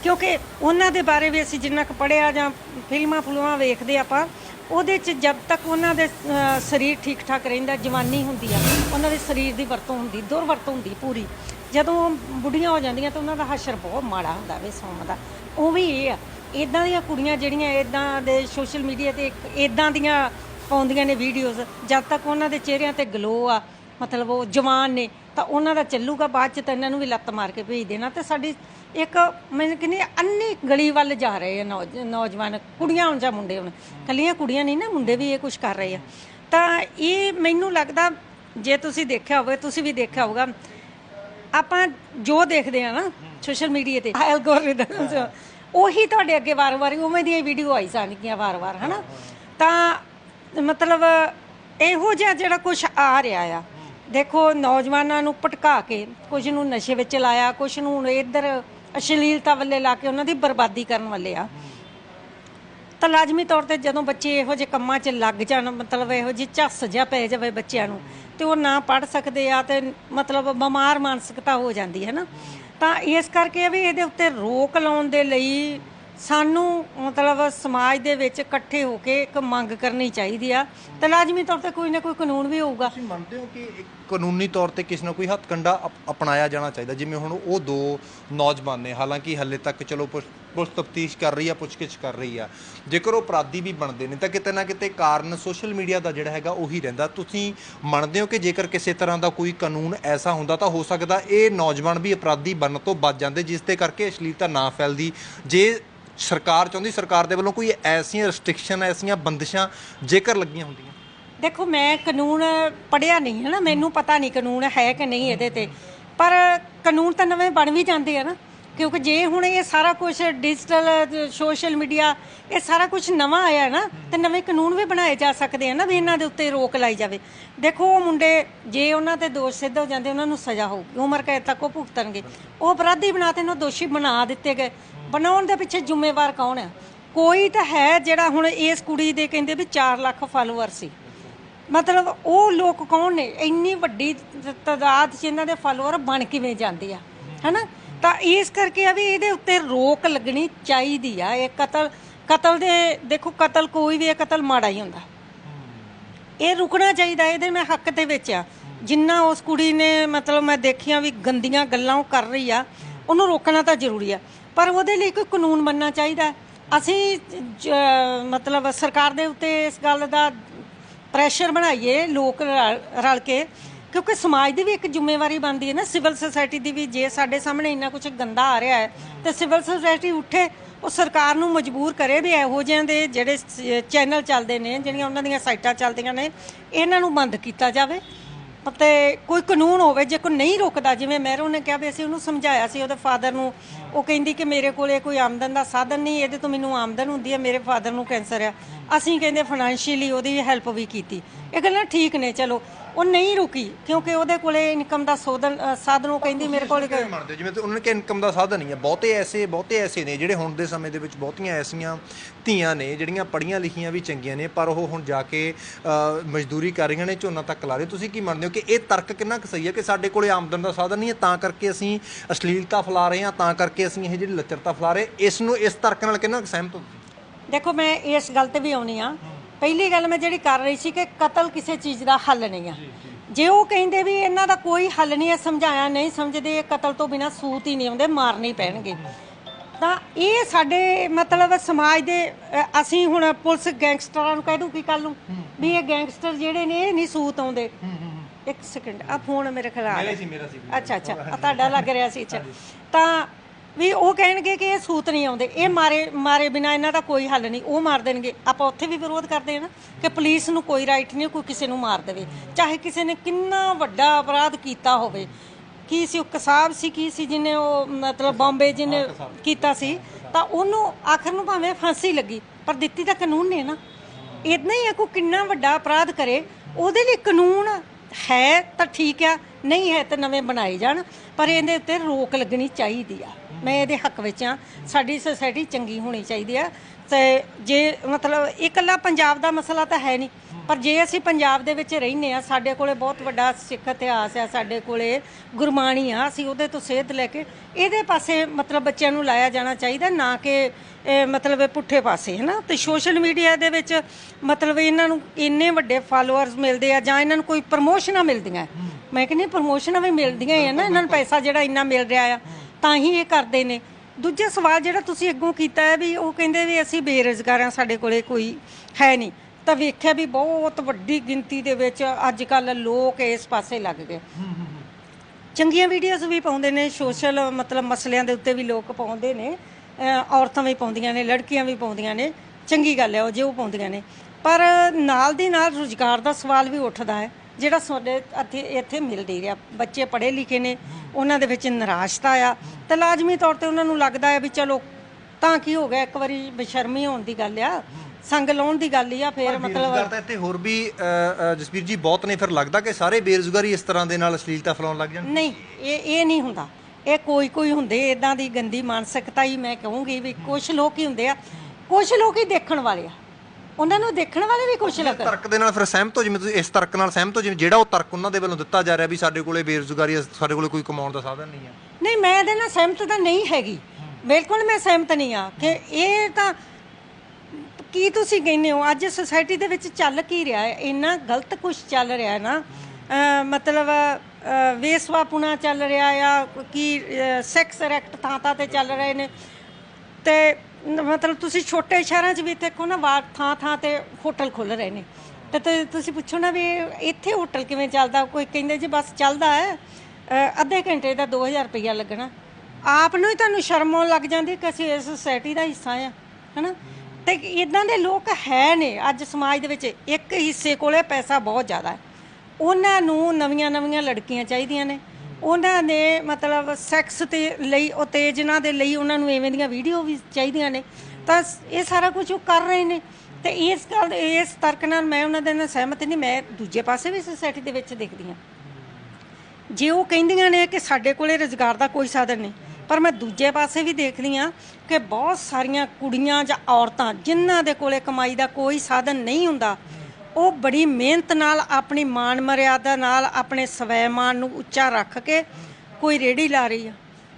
Speaker 1: ਕਿਉਂਕਿ ਉਹਨਾਂ ਦੇ ਬਾਰੇ ਵੀ ਅਸੀਂ ਜਿੰਨਾ ਕੁ ਪੜਿਆ ਜਾਂ ਫਿਲਮਾਂ ਫੁਲਮਾਂ ਵੇਖਦੇ ਆਪਾਂ ਉਹਦੇ ਚ ਜਦ ਤੱਕ ਉਹਨਾਂ ਦੇ ਅਹ, ਸਰੀਰ ਠੀਕ ਠਾਕ ਰਹਿੰਦਾ ਜਵਾਨੀ ਹੁੰਦੀ ਆ ਉਹਨਾਂ ਦੇ ਸਰੀਰ ਦੀ ਵਰਤੋਂ ਹੁੰਦੀ ਦੁਰਵਰਤੋਂ ਹੁੰਦੀ ਪੂਰੀ। ਜਦੋਂ ਉਹ ਬੁੱਢੀਆਂ ਹੋ ਜਾਂਦੀਆਂ ਤਾਂ ਉਹਨਾਂ ਦਾ ਹਸ਼ਰ ਬਹੁਤ ਮਾੜਾ ਹੁੰਦਾ ਵੇ ਸੌਮ ਦਾ। ਉਹ ਵੀ ਇਹ ਆ ਇਦਾਂ ਦੀਆਂ ਕੁੜੀਆਂ ਜਿਹੜੀਆਂ ਇਦਾਂ ਦੇ ਸੋਸ਼ਲ ਮੀਡੀਆ ਤੇ ਇਦਾਂ ਦੀਆਂ ਪਾਉਂਦੀਆਂ ਨੇ ਵੀਡੀਓਜ਼ ਜਦ ਤੱਕ ਉਹਨਾਂ ਦੇ ਚਿਹਰਿਆਂ ਤੇ ਗਲੋ ਆ, ਮਤਲਬ ਉਹ ਜਵਾਨ ਨੇ, ਤਾਂ ਉਹਨਾਂ ਦਾ ਚੱਲੂਗਾ, ਬਾਅਦ ਚ ਤਾਂ ਇਹਨਾਂ ਨੂੰ ਵੀ ਲੱਤ ਮਾਰ ਕੇ ਭੇਜ ਦੇਣਾ। ਤੇ ਸਾਡੀ ਇੱਕ, ਮੈਨੂੰ ਕਹਿੰਦੀ ਅੰਨੀ ਗਲੀ ਵੱਲ ਜਾ ਰਹੇ ਆ ਨੌਜ- ਨੌਜਵਾਨ, ਕੁੜੀਆਂ ਹੋਣ ਜਾਂ ਮੁੰਡੇ ਹੋਣ। ਕੱਲੀਆਂ ਕੁੜੀਆਂ ਨਹੀਂ ਨਾ, ਮੁੰਡੇ ਵੀ ਇਹ ਕੁਝ ਕਰ ਰਹੇ ਆ। ਤਾਂ ਇਹ ਮੈਨੂੰ ਲੱਗਦਾ, ਜੇ ਤੁਸੀਂ ਦੇਖਿਆ ਹੋਵੇ, ਤੁਸੀਂ ਵੀ ਦੇਖਿਆ ਹੋਊਗਾ, ਆਪਾਂ ਜੋ ਦੇਖਦੇ ਆ ਨਾ ਸੋਸ਼ਲ ਮੀਡੀਆ ਤੇ ਐਲਗੋਰਿਦਮਸ ਉਹੀ ਤੁਹਾਡੇ ਅੱਗੇ ਵਾਰ-ਵਾਰ, ਉਵੇਂ ਦੀਆਂ ਵੀਡੀਓ ਆਈ ਜਾਣਗੀਆਂ ਵਾਰ-ਵਾਰ, ਹਨਾ? ਤਾਂ ਮਤਲਬ, ਇਹੋ ਜਿਹਾ ਜਿਹੜਾ ਕੁਝ ਆ ਰਿਹਾ ਆ। ਦੇਖੋ, ਨੌਜਵਾਨਾਂ ਨੂੰ ਭਟਕਾ ਕੇ ਕੁਝ ਨੂੰ ਨਸ਼ੇ ਵਿੱਚ ਲਾਇਆ ਕੁਝ ਨੂੰ ਇੱਧਰ ਅਸ਼ਲੀਲਤਾ ਵੱਲੇ ਲਾ ਕੇ ਉਹਨਾਂ ਦੀ ਬਰਬਾਦੀ ਕਰਨ ਵਾਲੇ ਆ। ਤਾਂ ਲਾਜ਼ਮੀ ਤੌਰ ਤੇ ਜਦੋਂ ਬੱਚੇ ਇਹੋ ਜਿਹੇ ਕੰਮਾਂ 'ਚ ਲੱਗ ਜਾਣ, ਮਤਲਬ ਇਹੋ ਜਿਹੀ ਝੱਸ ਜਾ ਪੈ ਜਾਵੇ ਬੱਚਿਆਂ ਨੂੰ, ਤੇ ਉਹ ਨਾ ਪੜ ਸਕਦੇ ਆ ਤੇ ਮਤਲਬ ਬਿਮਾਰ ਮਾਨਸਿਕਤਾ ਹੋ ਜਾਂਦੀ ਹੈ ਨਾ। ਤਾਂ ਇਸ ਕਰਕੇ ਵੀ ਇਹਦੇ ਉੱਤੇ ਰੋਕ ਲਾਉਣ ਦੇ ਲਈ ਸਾਨੂੰ ਮਤਲਬ ਸਮਾਜ ਦੇ ਵਿੱਚ ਇਕੱਠੇ ਹੋ ਕੇ ਇੱਕ ਮੰਗ ਕਰਨੀ ਚਾਹੀਦੀ ਆ। ਤੇ ਲਾਜ਼ਮੀ ਤੌਰ ਤੇ ਕੋਈ ਨਾ ਕੋਈ ਕਾਨੂੰਨ ਵੀ ਹੋਊਗਾ।
Speaker 2: ਤੁਸੀਂ ਮੰਨਦੇ ਹੋ ਕਿ ਇੱਕ ਕਾਨੂੰਨੀ ਤੌਰ ਤੇ ਕਿਸੇ ਨਾ ਕੋਈ ਹੱਥਕੰਡਾ ਅਪ- ਅਪਣਾਇਆ ਜਾਣਾ ਚਾਹੀਦਾ? ਜਿਵੇਂ ਹੁਣ ਉਹ ਦੋ ਨੌਜਵਾਨ ਨੇ, ਹਾਲਾਂਕਿ ਹੱਲੇ ਤੱਕ ਚਲੋ ਪੁਲਿਸ ਪੁਲਿਸ ਤਫਤੀਸ਼ ਕਰ ਰਹੀ ਆ, ਪੁੱਛਗਿੱਛ ਕਰ ਰਹੀ ਆ। ਜੇਕਰ ਉਹ ਅਪਰਾਧੀ ਵੀ ਬਣਦੇ ਨੇ, ਤਾਂ ਕਿਤੇ ਨਾ ਕਿਤੇ ਕਾਰਨ ਸੋਸ਼ਲ ਮੀਡੀਆ ਦਾ ਜਿਹੜਾ ਹੈਗਾ ਉਹੀ ਰਹਿੰਦਾ। ਤੁਸੀਂ ਮੰਨਦੇ ਹੋ ਕਿ ਜੇਕਰ ਕਿਸੇ ਤਰ੍ਹਾਂ ਦਾ ਕੋਈ ਕਾਨੂੰਨ ਐਸਾ ਹੁੰਦਾ ਤਾਂ ਹੋ ਸਕਦਾ ਇਹ ਨੌਜਵਾਨ ਵੀ ਅਪਰਾਧੀ ਬਣਨ ਤੋਂ ਬਚ ਜਾਂਦੇ, ਜਿਸ ਦੇ ਕਰਕੇ ਅਸ਼ਲੀਲਤਾ ਨਾ ਫੈਲਦੀ। ਜੇ ਸਰਕਾਰ ਚਾਹੁੰਦੀ, ਸਰਕਾਰ ਦੇ ਵੱਲੋਂ ਕੋਈ ਐਸੀਆਂ ਰੈਸਟ੍ਰਿਕਸ਼ਨ ਐਸੀਆਂ ਬੰਦਿਸ਼ਾਂ ਜੇਕਰ ਲੱਗੀਆਂ ਹੁੰਦੀਆਂ?
Speaker 1: ਦੇਖੋ, ਮੈਂ ਕਾਨੂੰਨ ਪੜਿਆ ਨਹੀਂ ਹੈ ਨਾ, ਮੈਨੂੰ ਪਤਾ ਨਹੀਂ ਕਾਨੂੰਨ ਹੈ ਕਿ ਨਹੀਂ ਇਹਦੇ ਤੇ। ਪਰ ਕਾਨੂੰਨ ਤਾਂ ਨਵੇਂ ਬਣ ਵੀ ਜਾਂਦੇ ਆ ਨਾ। ਕਿਉਂਕਿ ਜੇ ਹੁਣ ਇਹ ਸਾਰਾ ਕੁਝ ਡਿਜੀਟਲ ਸੋਸ਼ਲ ਮੀਡੀਆ ਇਹ ਸਾਰਾ ਕੁਝ ਨਵਾਂ ਆਇਆ ਹੈ ਨਾ, ਤੇ ਨਵੇਂ ਕਾਨੂੰਨ ਵੀ ਬਣਾਏ ਜਾ ਸਕਦੇ ਆ ਨਾ ਵੀ ਇਹਨਾਂ ਦੇ ਉੱਤੇ ਰੋਕ ਲਾਈ ਜਾਵੇ। ਦੇਖੋ, ਉਹ ਮੁੰਡੇ ਜੇ ਉਹਨਾਂ ਤੇ ਦੋਸ਼ ਸਿੱਧ ਹੋ ਜਾਂਦੇ, ਉਹਨਾਂ ਨੂੰ ਸਜ਼ਾ ਹੋਊਗੀ। ਉਮਰ ਕੈਦ ਤੱਕ ਉਹ ਭੁਗਤਣਗੇ। ਉਹ ਅਪਰਾਧੀ ਬਣਾ ਤੇ ਉਹਨੂੰ ਦੋਸ਼ੀ ਬਣਾ ਦਿੱਤੇ ਗਏ। ਬਣਾਉਣ ਦੇ ਪਿੱਛੇ ਜ਼ਿੰਮੇਵਾਰ ਕੌਣ ਹੈ ਕੋਈ ਤਾਂ ਹੈ ਜਿਹੜਾ ਹੁਣ ਇਸ ਕੁੜੀ ਦੇ ਕਹਿੰਦੇ ਵੀ 4 ਲੱਖ ਫਾਲੋਅਰ ਸੀ। ਮਤਲਬ ਉਹ ਲੋਕ ਕੌਣ ਨੇ? ਇੰਨੀ ਵੱਡੀ ਤ- ਤਾਦਾਦ 'ਚ ਇਹਨਾਂ ਦੇ ਫਾਲੋਅਰ ਬਣ ਕਿਵੇਂ ਜਾਂਦੇ ਆ? ਹਨਾ? ਤਾਂ ਇਸ ਕਰਕੇ ਆ ਵੀ ਇਹਦੇ ਉੱਤੇ ਰੋਕ ਲੱਗਣੀ ਚਾਹੀਦੀ ਆ। ਇਹ ਕਤਲ ਕਤਲ ਦੇ, ਦੇਖੋ ਕਤਲ ਕੋਈ ਵੀ ਇਹ ਕਤਲ ਮਾੜਾ ਹੀ ਹੁੰਦਾ। ਇਹ ਰੁਕਣਾ ਚਾਹੀਦਾ, ਇਹਦੇ ਮੈਂ ਹੱਕ ਦੇ ਵਿੱਚ ਆ। ਜਿੰਨਾ ਉਸ ਕੁੜੀ ਨੇ ਮਤਲਬ ਮੈਂ ਦੇਖੀਆਂ ਵੀ ਗੰਦੀਆਂ ਗੱਲਾਂ ਉਹ ਕਰ ਰਹੀ ਆ, ਉਹਨੂੰ ਰੋਕਣਾ ਤਾਂ ਜ਼ਰੂਰੀ ਆ। ਪਰ ਉਹਦੇ ਲਈ ਕੋਈ ਕਾਨੂੰਨ ਬਣਨਾ ਚਾਹੀਦਾ। ਅਸੀਂ ਮਤਲਬ ਸਰਕਾਰ ਦੇ ਉੱਤੇ ਇਸ ਗੱਲ ਦਾ ਪ੍ਰੈਸ਼ਰ ਬਣਾਈਏ, ਲੋਕ ਰਲ ਰਲ ਕੇ। ਕਿਉਂਕਿ ਸਮਾਜ ਦੀ ਵੀ ਇੱਕ ਜ਼ਿੰਮੇਵਾਰੀ ਬਣਦੀ ਹੈ ਨਾ, ਸਿਵਲ ਸੁਸਾਇਟੀ ਦੀ ਵੀ ਜੇ ਸਾਡੇ ਸਾਹਮਣੇ ਇੰਨਾ ਕੁਝ ਗੰਦਾ ਆ ਰਿਹਾ ਹੈ, ਤੇ ਸਿਵਲ ਸੁਸਾਇਟੀ ਉੱਠੇ, ਉਹ ਸਰਕਾਰ ਨੂੰ ਮਜਬੂਰ ਕਰੇ ਵੀ ਇਹੋ ਜਿਹਿਆਂ ਦੇ ਜਿਹੜੇ ਚੈਨਲ ਚੱਲਦੇ ਨੇ, ਜਿਹੜੀਆਂ ਉਹਨਾਂ ਦੀਆਂ ਸਾਈਟਾਂ ਚੱਲਦੀਆਂ ਨੇ, ਇਹਨਾਂ ਨੂੰ ਬੰਦ ਕੀਤਾ ਜਾਵੇ। ਅਤੇ ਕੋਈ ਕਾਨੂੰਨ ਹੋਵੇ, ਜੇ ਕੋਈ ਨਹੀਂ ਰੋਕਦਾ, ਜਿਵੇਂ ਮਹਿਰੋ ਨੇ ਕਿਹਾ ਵੀ ਅਸੀਂ ਉਹਨੂੰ ਸਮਝਾਇਆ ਸੀ, ਉਹਦੇ ਫਾਦਰ ਨੂੰ, ਉਹ ਕਹਿੰਦੀ ਕਿ ਮੇਰੇ ਕੋਲੇ ਕੋਈ ਆਮਦਨ ਦਾ ਸਾਧਨ ਨਹੀਂ, ਇਹਦੇ ਤੋਂ ਮੈਨੂੰ ਆਮਦਨ ਹੁੰਦੀ ਹੈ, ਮੇਰੇ ਫਾਦਰ ਨੂੰ ਕੈਂਸਰ ਆ। ਅਸੀਂ ਕਹਿੰਦੇ ਫਾਈਨੈਂਸ਼ੀਅਲੀ ਉਹਦੀ ਹੈਲਪ ਵੀ ਕੀਤੀ। ਇਹ ਗੱਲਾਂ ਠੀਕ ਨੇ, ਚਲੋ। ਉਹ ਨਹੀਂ ਰੁਕੀ ਕਿਉਂਕਿ ਉਹਦੇ ਕੋਲੇ ਇਨਕਮ ਦਾ ਸੋਧਨ ਸਾਧਨ ਉਹ ਕਹਿੰਦੀ ਮੇਰੇ ਕੋਲ
Speaker 2: ਕਿਵੇਂ ਮੰਨਦੇ ਹੋ? ਜਿਵੇਂ ਤੇ ਉਹਨਾਂ ਨੇ ਕਿ ਇਨਕਮ ਦਾ ਸਾਧਨ ਨਹੀਂ ਹੈ ਬਹੁਤੇ ਐਸੇ ਬਹੁਤੇ ਐਸੇ ਨੇ ਜਿਹੜੇ ਹੁਣ ਦੇ ਸਮੇਂ ਦੇ ਵਿੱਚ ਬਹੁਤੀਆਂ ਐਸੀਆਂ ਧੀਆਂ ਨੇ ਜਿਹੜੀਆਂ ਪੜ੍ਹੀਆਂ ਲਿਖੀਆਂ ਵੀ ਚੰਗੀਆਂ ਨੇ ਪਰ ਉਹ ਹੁਣ ਜਾ ਕੇ ਅ, ਮਜ਼ਦੂਰੀ ਕਰ ਰਹੀਆਂ ਨੇ ਝੋਨਾ ਤੱਕ ਲਾ ਰਹੇ ਤੁਸੀਂ ਕੀ ਮੰਨਦੇ ਹੋ ਕਿ ਇਹ ਤਰਕ ਕਿੰਨਾ ਕੁ ਸਹੀ ਹੈ ਕਿ ਸਾਡੇ ਕੋਲੇ ਆਮਦਨ ਦਾ ਸਾਧਨ ਨਹੀਂ ਹੈ ਤਾਂ ਕਰਕੇ ਅਸੀਂ ਅਸ਼ਲੀਲਤਾ ਫੈਲਾ ਰਹੇ ਹਾਂ ਤਾਂ ਕਰਕੇ ਅਸੀਂ ਇਹ ਜਿਹੜੀ ਲੱਚਰਤਾ ਫੈਲਾ ਰਹੇ ਇਸ ਨੂੰ ਇਸ ਤਰਕ ਨਾਲ ਕਿੰਨਾ ਕੁ ਸਹਿਮਤ ਹੋ?
Speaker 1: ਦੇਖੋ ਮੈਂ ਇਸ ਗੱਲ ਤੇ ਵੀ ਆਉਣੀ ਆ ਪਹਿਲੀ ਗੱਲ ਮੈਂ ਜਿਹੜੀ ਕਰ ਰਹੀ ਸੀ ਕਿ ਕਤਲ ਕਿਸੇ ਚੀਜ਼ ਦਾ ਹੱਲ ਨਹੀਂ ਆ। ਜੇ ਉਹ ਕਹਿੰਦੇ ਵੀ ਇਹਨਾਂ ਦਾ ਕੋਈ ਹੱਲ ਨਹੀਂ ਹੈ ਸਮਝਾਇਆ ਨਹੀਂ ਸਮਝਦੇ ਇਹ ਕਤਲ ਤੋਂ ਬਿਨਾ ਸੂਤ ਹੀ ਨਹੀਂ ਆਉਂਦੇ ਮਾਰਨੇ ਹੀ ਪੈਣਗੇ। ਤਾਂ ਇਹ ਸਾਡੇ ਮਤਲਬ ਸਮਾਜ ਦੇ ਅ, ਅਸੀਂ ਹੁਣ ਪੁਲਿਸ ਗੈਂਗਸਟਰਾਂ ਨੂੰ ਕਹਿ ਦੂ ਕੀ ਕੱਲ ਨੂੰ ਵੀ ਇਹ ਗੈਂਗਸਟਰ ਜਿਹੜੇ ਨੇ ਇਹ ਨਹੀਂ ਸੂਤ ਆਉਂਦੇ। ਇੱਕ ਸੈਕਿੰਡ ਆ ਫੋਨ ਮੇਰੇ ਖਿਲਾਫ
Speaker 2: ਮੇਰਾ ਸੀ ਮੇਰਾ ਸੀ।
Speaker 1: ਅੱਛਾ ਅੱਛਾ ਆਹ ਤੁਹਾਡਾ ਲੱਗ ਰਿਹਾ ਸੀ ਅੱਛਾ। ਤਾਂ ਵੀ ਉਹ ਕਹਿਣਗੇ ਕਿ ਇਹ ਸੂਤ ਨਹੀਂ ਆਉਂਦੇ। ਇਹ ਮਾਰੇ ਮਾਰੇ ਬਿਨਾ ਇਹਨਾਂ ਦਾ ਕੋਈ ਹੱਲ ਨਹੀਂ। ਉਹ ਮਾਰ ਦੇਣਗੇ। ਆਪਾਂ ਉੱਥੇ ਵੀ ਵਿਰੋਧ ਕਰਦੇ ਹਾਂ ਨਾ ਕਿ ਪੁਲਿਸ ਨੂੰ ਕੋਈ ਰਾਈਟ ਨਹੀਂ ਕੋਈ ਕਿਸੇ ਨੂੰ ਮਾਰ ਦੇਵੇ। ਚਾਹੇ ਕਿਸੇ ਨੇ ਕਿੰਨਾ ਵੱਡਾ ਅਪਰਾਧ ਕੀਤਾ ਹੋਵੇ। ਕੀ ਸੀ ਉਹ ਕਸਾਬ ਸੀ ਕੀ ਸੀ ਜਿਹਨੇ ਉਹ ਮਤਲਬ ਬੰਬੇ ਜਿਹਨੇ ਕੀਤਾ ਸੀ। ਤਾਂ ਉਹਨੂੰ ਆਖਰ ਨੂੰ ਭਾਵੇਂ ਫਾਂਸੀ ਲੱਗੀ ਪਰ ਦਿੱਤੀ ਤਾਂ ਕਾਨੂੰਨ ਨੇ ਨਾ। ਇਦਾਂ ਹੀ ਆ ਕੋਈ ਕਿੰਨਾ ਵੱਡਾ ਅਪਰਾਧ ਕਰੇ। ਉਹਦੇ ਲਈ ਕਾਨੂੰਨ ਹੈ ਤਾਂ ਠੀਕ ਆ ਨਹੀਂ ਹੈ ਤਾਂ ਨਵੇਂ ਬਣਾਏ ਜਾਣ। ਪਰ ਇਹਦੇ ਉੱਤੇ ਰੋਕ ਲੱਗਣੀ ਚਾਹੀਦੀ ਆ। ਮੈਂ ਇਹਦੇ ਹੱਕ ਵਿੱਚ ਆ ਸਾਡੀ ਸੋਸਾਇਟੀ ਚੰਗੀ ਹੋਣੀ ਚਾਹੀਦੀ ਆ। ਤੇ ਜੇ ਮਤਲਬ ਇਕੱਲਾ ਪੰਜਾਬ ਦਾ ਮਸਲਾ ਤਾਂ ਹੈ ਨਹੀਂ। ਪਰ ਜੇ ਅਸੀਂ ਪੰਜਾਬ ਦੇ ਵਿੱਚ ਰਹਿੰਦੇ ਆ ਸਾਡੇ ਕੋਲੇ ਬਹੁਤ ਵੱਡਾ ਸਿੱਖ ਇਤਿਹਾਸ ਆ, ਸਾਡੇ ਕੋਲੇ ਗੁਰਬਾਣੀ ਆ, ਅਸੀਂ ਉਹਦੇ ਤੋਂ ਸੇਧ ਲੈ ਕੇ ਇਹਦੇ ਪਾਸੇ ਮਤਲਬ ਬੱਚਿਆਂ ਨੂੰ ਲਾਇਆ ਜਾਣਾ ਚਾਹੀਦਾ, ਨਾ ਕਿ ਮਤਲਬ ਪੁੱਠੇ ਪਾਸੇ ਹੈ ਨਾ ਤੇ ਸੋਸ਼ਲ ਮੀਡੀਆ ਦੇ ਵਿੱਚ ਮਤਲਬ ਇਹਨਾਂ ਨੂੰ ਇੰਨੇ ਵੱਡੇ ਫਾਲੋਅਰਸ ਮਿਲਦੇ ਆ ਜਾਂ ਇਹਨਾਂ ਨੂੰ ਕੋਈ ਪ੍ਰਮੋਸ਼ਨਾਂ ਮਿਲਦੀਆਂ। ਮੈਂ ਕਹਿੰਦੀ ਪ੍ਰਮੋਸ਼ਨਾਂ ਵੀ ਮਿਲਦੀਆਂ ਹੀ ਆ ਨਾ। ਇਹਨਾਂ ਨੂੰ ਪੈਸਾ ਜਿਹੜਾ ਇੰਨਾ ਮਿਲ ਰਿਹਾ ਆ। ਤਾਂ ਹੀ ਇਹ ਕਰਦੇ ਨੇ। ਦੂਜਾ ਸਵਾਲ ਜਿਹੜਾ ਤੁਸੀਂ ਅੱਗੋਂ ਕੀਤਾ ਹੈ ਵੀ ਉਹ ਕਹਿੰਦੇ ਵੀ ਅਸੀਂ ਬੇਰੁਜ਼ਗਾਰ ਹਾਂ ਸਾਡੇ ਕੋਲੇ ਕੋਈ ਹੈ ਨਹੀਂ। ਤਾਂ ਵੇਖਿਆ ਵੀ ਬਹੁਤ ਵੱਡੀ ਗਿਣਤੀ ਦੇ ਵਿੱਚ ਅੱਜ ਕੱਲ ਲੋਕ ਇਸ ਪਾਸੇ ਲੱਗ ਗਏ। ਚੰਗੀਆਂ ਵੀਡੀਓਜ਼ ਵੀ ਪਾਉਂਦੇ ਨੇ ਸੋਸ਼ਲ ਮਤਲਬ ਮਸਲਿਆਂ ਦੇ ਉੱਤੇ ਵੀ ਲੋਕ ਪਾਉਂਦੇ ਨੇ। ਔਰਤਾਂ ਵੀ ਪਾਉਂਦੀਆਂ ਨੇ, ਲੜਕੀਆਂ ਵੀ ਪਾਉਂਦੀਆਂ ਨੇ। ਚੰਗੀ ਗੱਲ ਹੈ, ਉਹ ਜੇ ਉਹ ਪਾਉਂਦੀਆਂ ਨੇ। ਪਰ ਨਾਲ ਦੀ ਨਾਲ ਰੁਜ਼ਗਾਰ ਦਾ ਸਵਾਲ ਵੀ ਉੱਠਦਾ ਹੈ, ਜਿਹੜਾ ਸਾਡੇ ਇੱਥੇ ਇੱਥੇ ਮਿਲ ਨਹੀਂ ਰਿਹਾ। ਬੱਚੇ ਪੜ੍ਹੇ ਲਿਖੇ ਨੇ ਉਹਨਾਂ ਦੇ ਵਿੱਚ ਨਿਰਾਸ਼ਤਾ ਆ ਤੇ ਲਾਜ਼ਮੀ ਤੌਰ ਤੇ ਉਹਨਾਂ ਨੂੰ ਲੱਗਦਾ ਹੈ ਵੀ ਚਲੋ ਤਾਂ ਕੀ ਹੋ ਗਿਆ ਇੱਕ ਵਾਰੀ ਬੇਸ਼ਰਮੀ ਹੋਣ ਦੀ ਗੱਲ ਆ ਸੰਗ ਲਾਉਣ ਦੀ ਗੱਲ ਹੀ ਆ ਫਿਰ ਮਤਲਬ
Speaker 2: ਤਾਂ ਇੱਥੇ ਹੋਰ ਵੀ ਜਸਵੀਰ ਜੀ ਬਹੁਤ ਨੇ ਫਿਰ ਲੱਗਦਾ ਕਿ ਸਾਰੇ ਬੇਰੁਜ਼ਗਾਰੀ ਇਸ ਤਰ੍ਹਾਂ ਦੇ ਨਾਲ ਅਸ਼ਲੀਲਤਾ ਫੈਲਾਉਣ ਲੱਗ ਜਾਣ?
Speaker 1: ਨਹੀਂ ਇਹ ਇਹ ਨਹੀਂ ਹੁੰਦਾ। ਇਹ ਕੋਈ ਕੋਈ ਹੁੰਦੇ ਇਦਾਂ ਦੀ ਗੰਦੀ ਮਾਨਸਿਕਤਾ ਹੀ ਮੈਂ ਕਹੂੰਗੀ ਵੀ ਕੁਝ ਲੋਕ ਹੀ ਹੁੰਦੇ ਆ ਕੁਝ ਲੋਕ ਹੀ ਦੇਖਣ ਵਾਲੇ ਆ। ਉਹਨਾਂ ਨੂੰ ਦੇਖਣ ਵਾਲੇ ਵੀ ਕੁਝ ਲੱਗ
Speaker 2: ਤਰਕ ਦੇ ਨਾਲ ਫਿਰ ਸਹਿਮਤ ਹੋ ਜਿਵੇਂ ਤੁਸੀਂ ਇਸ ਤਰਕ ਨਾਲ ਸਹਿਮਤ ਹੋ ਜਿਵੇਂ ਜਿਹੜਾ ਉਹ ਤਰਕ ਉਹਨਾਂ ਦੇ ਵੱਲੋਂ ਦਿੱਤਾ ਜਾ ਰਿਹਾ ਵੀ ਸਾਡੇ ਕੋਲੇ ਬੇਰੁਜ਼ਗਾਰੀ ਹੈ, ਸਾਡੇ ਕੋਲੇ ਕੋਈ ਕਮਾਉਣ ਦਾ ਸਾਧਨ ਨਹੀਂ ਹੈ
Speaker 1: ਨਹੀਂ ਮੈਂ ਇਹਦੇ ਨਾਲ ਸਹਿਮਤ ਤਾਂ ਨਹੀਂ ਹੈਗੀ। ਬਿਲਕੁਲ ਮੈਂ ਸਹਿਮਤ ਨਹੀਂ ਆ ਕਿ ਇਹ ਤਾਂ ਕੀ ਤੁਸੀਂ ਕਹਿੰਦੇ ਹੋ? ਅੱਜ ਸੋਸਾਇਟੀ ਦੇ ਵਿੱਚ ਚੱਲ ਕੀ ਰਿਹਾ ਹੈ? ਇੰਨਾ ਗਲਤ ਕੁਝ ਚੱਲ ਰਿਹਾ ਹੈ ਨਾ। ਅਹ ਮਤਲਬ ਅਹ ਵੇਸਵਾਪੁਣਾ ਚੱਲ ਰਿਹਾ ਆ ਕੀ ਸੈਕਸ ਰੈਕਟ ਥਾਂ ਥਾਂ ਤੇ ਚੱਲ ਰਹੇ ਨੇ। ਤੇ ਨ- ਮਤਲਬ ਤੁਸੀਂ ਛੋਟੇ ਸ਼ਹਿਰਾਂ 'ਚ ਵੀ ਦੇਖੋ ਨਾ ਵਾਰ ਥਾਂ ਥਾਂ ਤੇ ਹੋਟਲ ਖੁੱਲ ਰਹੇ ਨੇ। ਤੇ ਤੇ ਤੁਸੀਂ ਪੁੱਛੋ ਨਾ ਵੀ ਇੱਥੇ ਹੋਟਲ ਕਿਵੇਂ ਚੱਲਦਾ? ਕੋਈ ਕਹਿੰਦੇ ਜੀ ਬਸ ਚੱਲਦਾ ਹੈ। ਅਹ ਅੱਧੇ ਘੰਟੇ ਦਾ 2000 ਰੁਪਈਆ ਲੱਗਣਾ। ਆਪ ਨੂੰ ਹੀ ਤੁਹਾਨੂੰ ਸ਼ਰਮ ਆਉਣ ਲੱਗ ਜਾਂਦੀ ਕਿ ਅਸੀਂ ਇਸ ਸੋਸਾਇਟੀ ਦਾ ਹਿੱਸਾ ਆ ਹਨਾ? ਤੇ ਇਦਾਂ ਦੇ ਲੋਕ ਹੈ ਨੇ। ਅੱਜ ਸਮਾਜ ਦੇ ਵਿੱਚ ਇੱਕ ਹਿੱਸੇ ਕੋਲੇ ਪੈਸਾ ਬਹੁਤ ਜ਼ਿਆਦਾ ਹੈ। ਉਹਨਾਂ ਨੂੰ ਨਵੀਆਂ ਨਵੀਆਂ ਲੜਕੀਆਂ ਚਾਹੀਦੀਆਂ ਨੇ। ਉਹਨਾਂ ਨੇ ਮਤਲਬ ਸੈਕਸ ਤੇ ਲਈ ਉਤੇਜਨਾ ਦੇ ਲਈ ਉਹਨਾਂ ਨੂੰ ਐਵੇਂ ਦੀਆਂ ਵੀਡੀਓ ਵੀ ਚਾਹੀਦੀਆਂ ਨੇ। ਤਾਂ ਇਹ ਸਾਰਾ ਕੁਝ ਉਹ ਕਰ ਰਹੇ ਨੇ। ਤੇ ਇਸ ਗੱਲ ਇਸ ਤਰਕ ਨਾਲ ਮੈਂ ਉਹਨਾਂ ਦੇ ਨਾਲ ਸਹਿਮਤ ਨਹੀਂ। ਮੈਂ ਦੂਜੇ ਪਾਸੇ ਵੀ ਸੋਸਾਇਟੀ ਦੇ ਵਿੱਚ ਦੇਖਦੀ ਹਾਂ। ਜੇ ਉਹ ਕਹਿੰਦੀਆਂ ਨੇ ਕਿ ਸਾਡੇ ਕੋਲੇ ਰੋਜ਼ਗਾਰ ਦਾ ਕੋਈ ਸਾਧਨ ਨਹੀਂ, ਪਰ ਮੈਂ ਦੂਜੇ ਪਾਸੇ ਵੀ ਦੇਖਦੀ ਆ ਕਿ ਬਹੁਤ ਸਾਰੀਆਂ ਕੁੜੀਆਂ ਜਾਂ ਔਰਤਾਂ ਜਿਨ੍ਹਾਂ ਦੇ ਕੋਲੇ ਕਮਾਈ ਦਾ ਕੋਈ ਸਾਧਨ ਨਹੀਂ ਹੁੰਦਾ ਉਹ ਬੜੀ ਮਿਹਨਤ ਨਾਲ ਆਪਣੀ ਮਾਣ ਮਰਿਆਦਾ ਨਾਲ ਆਪਣੇ ਸਵੈਮਾਨ ਨੂੰ ਉੱਚਾ ਰੱਖ ਕੇ ਕੋਈ ਰੇੜੀ ਲਾ ਰਹੀ ਆ,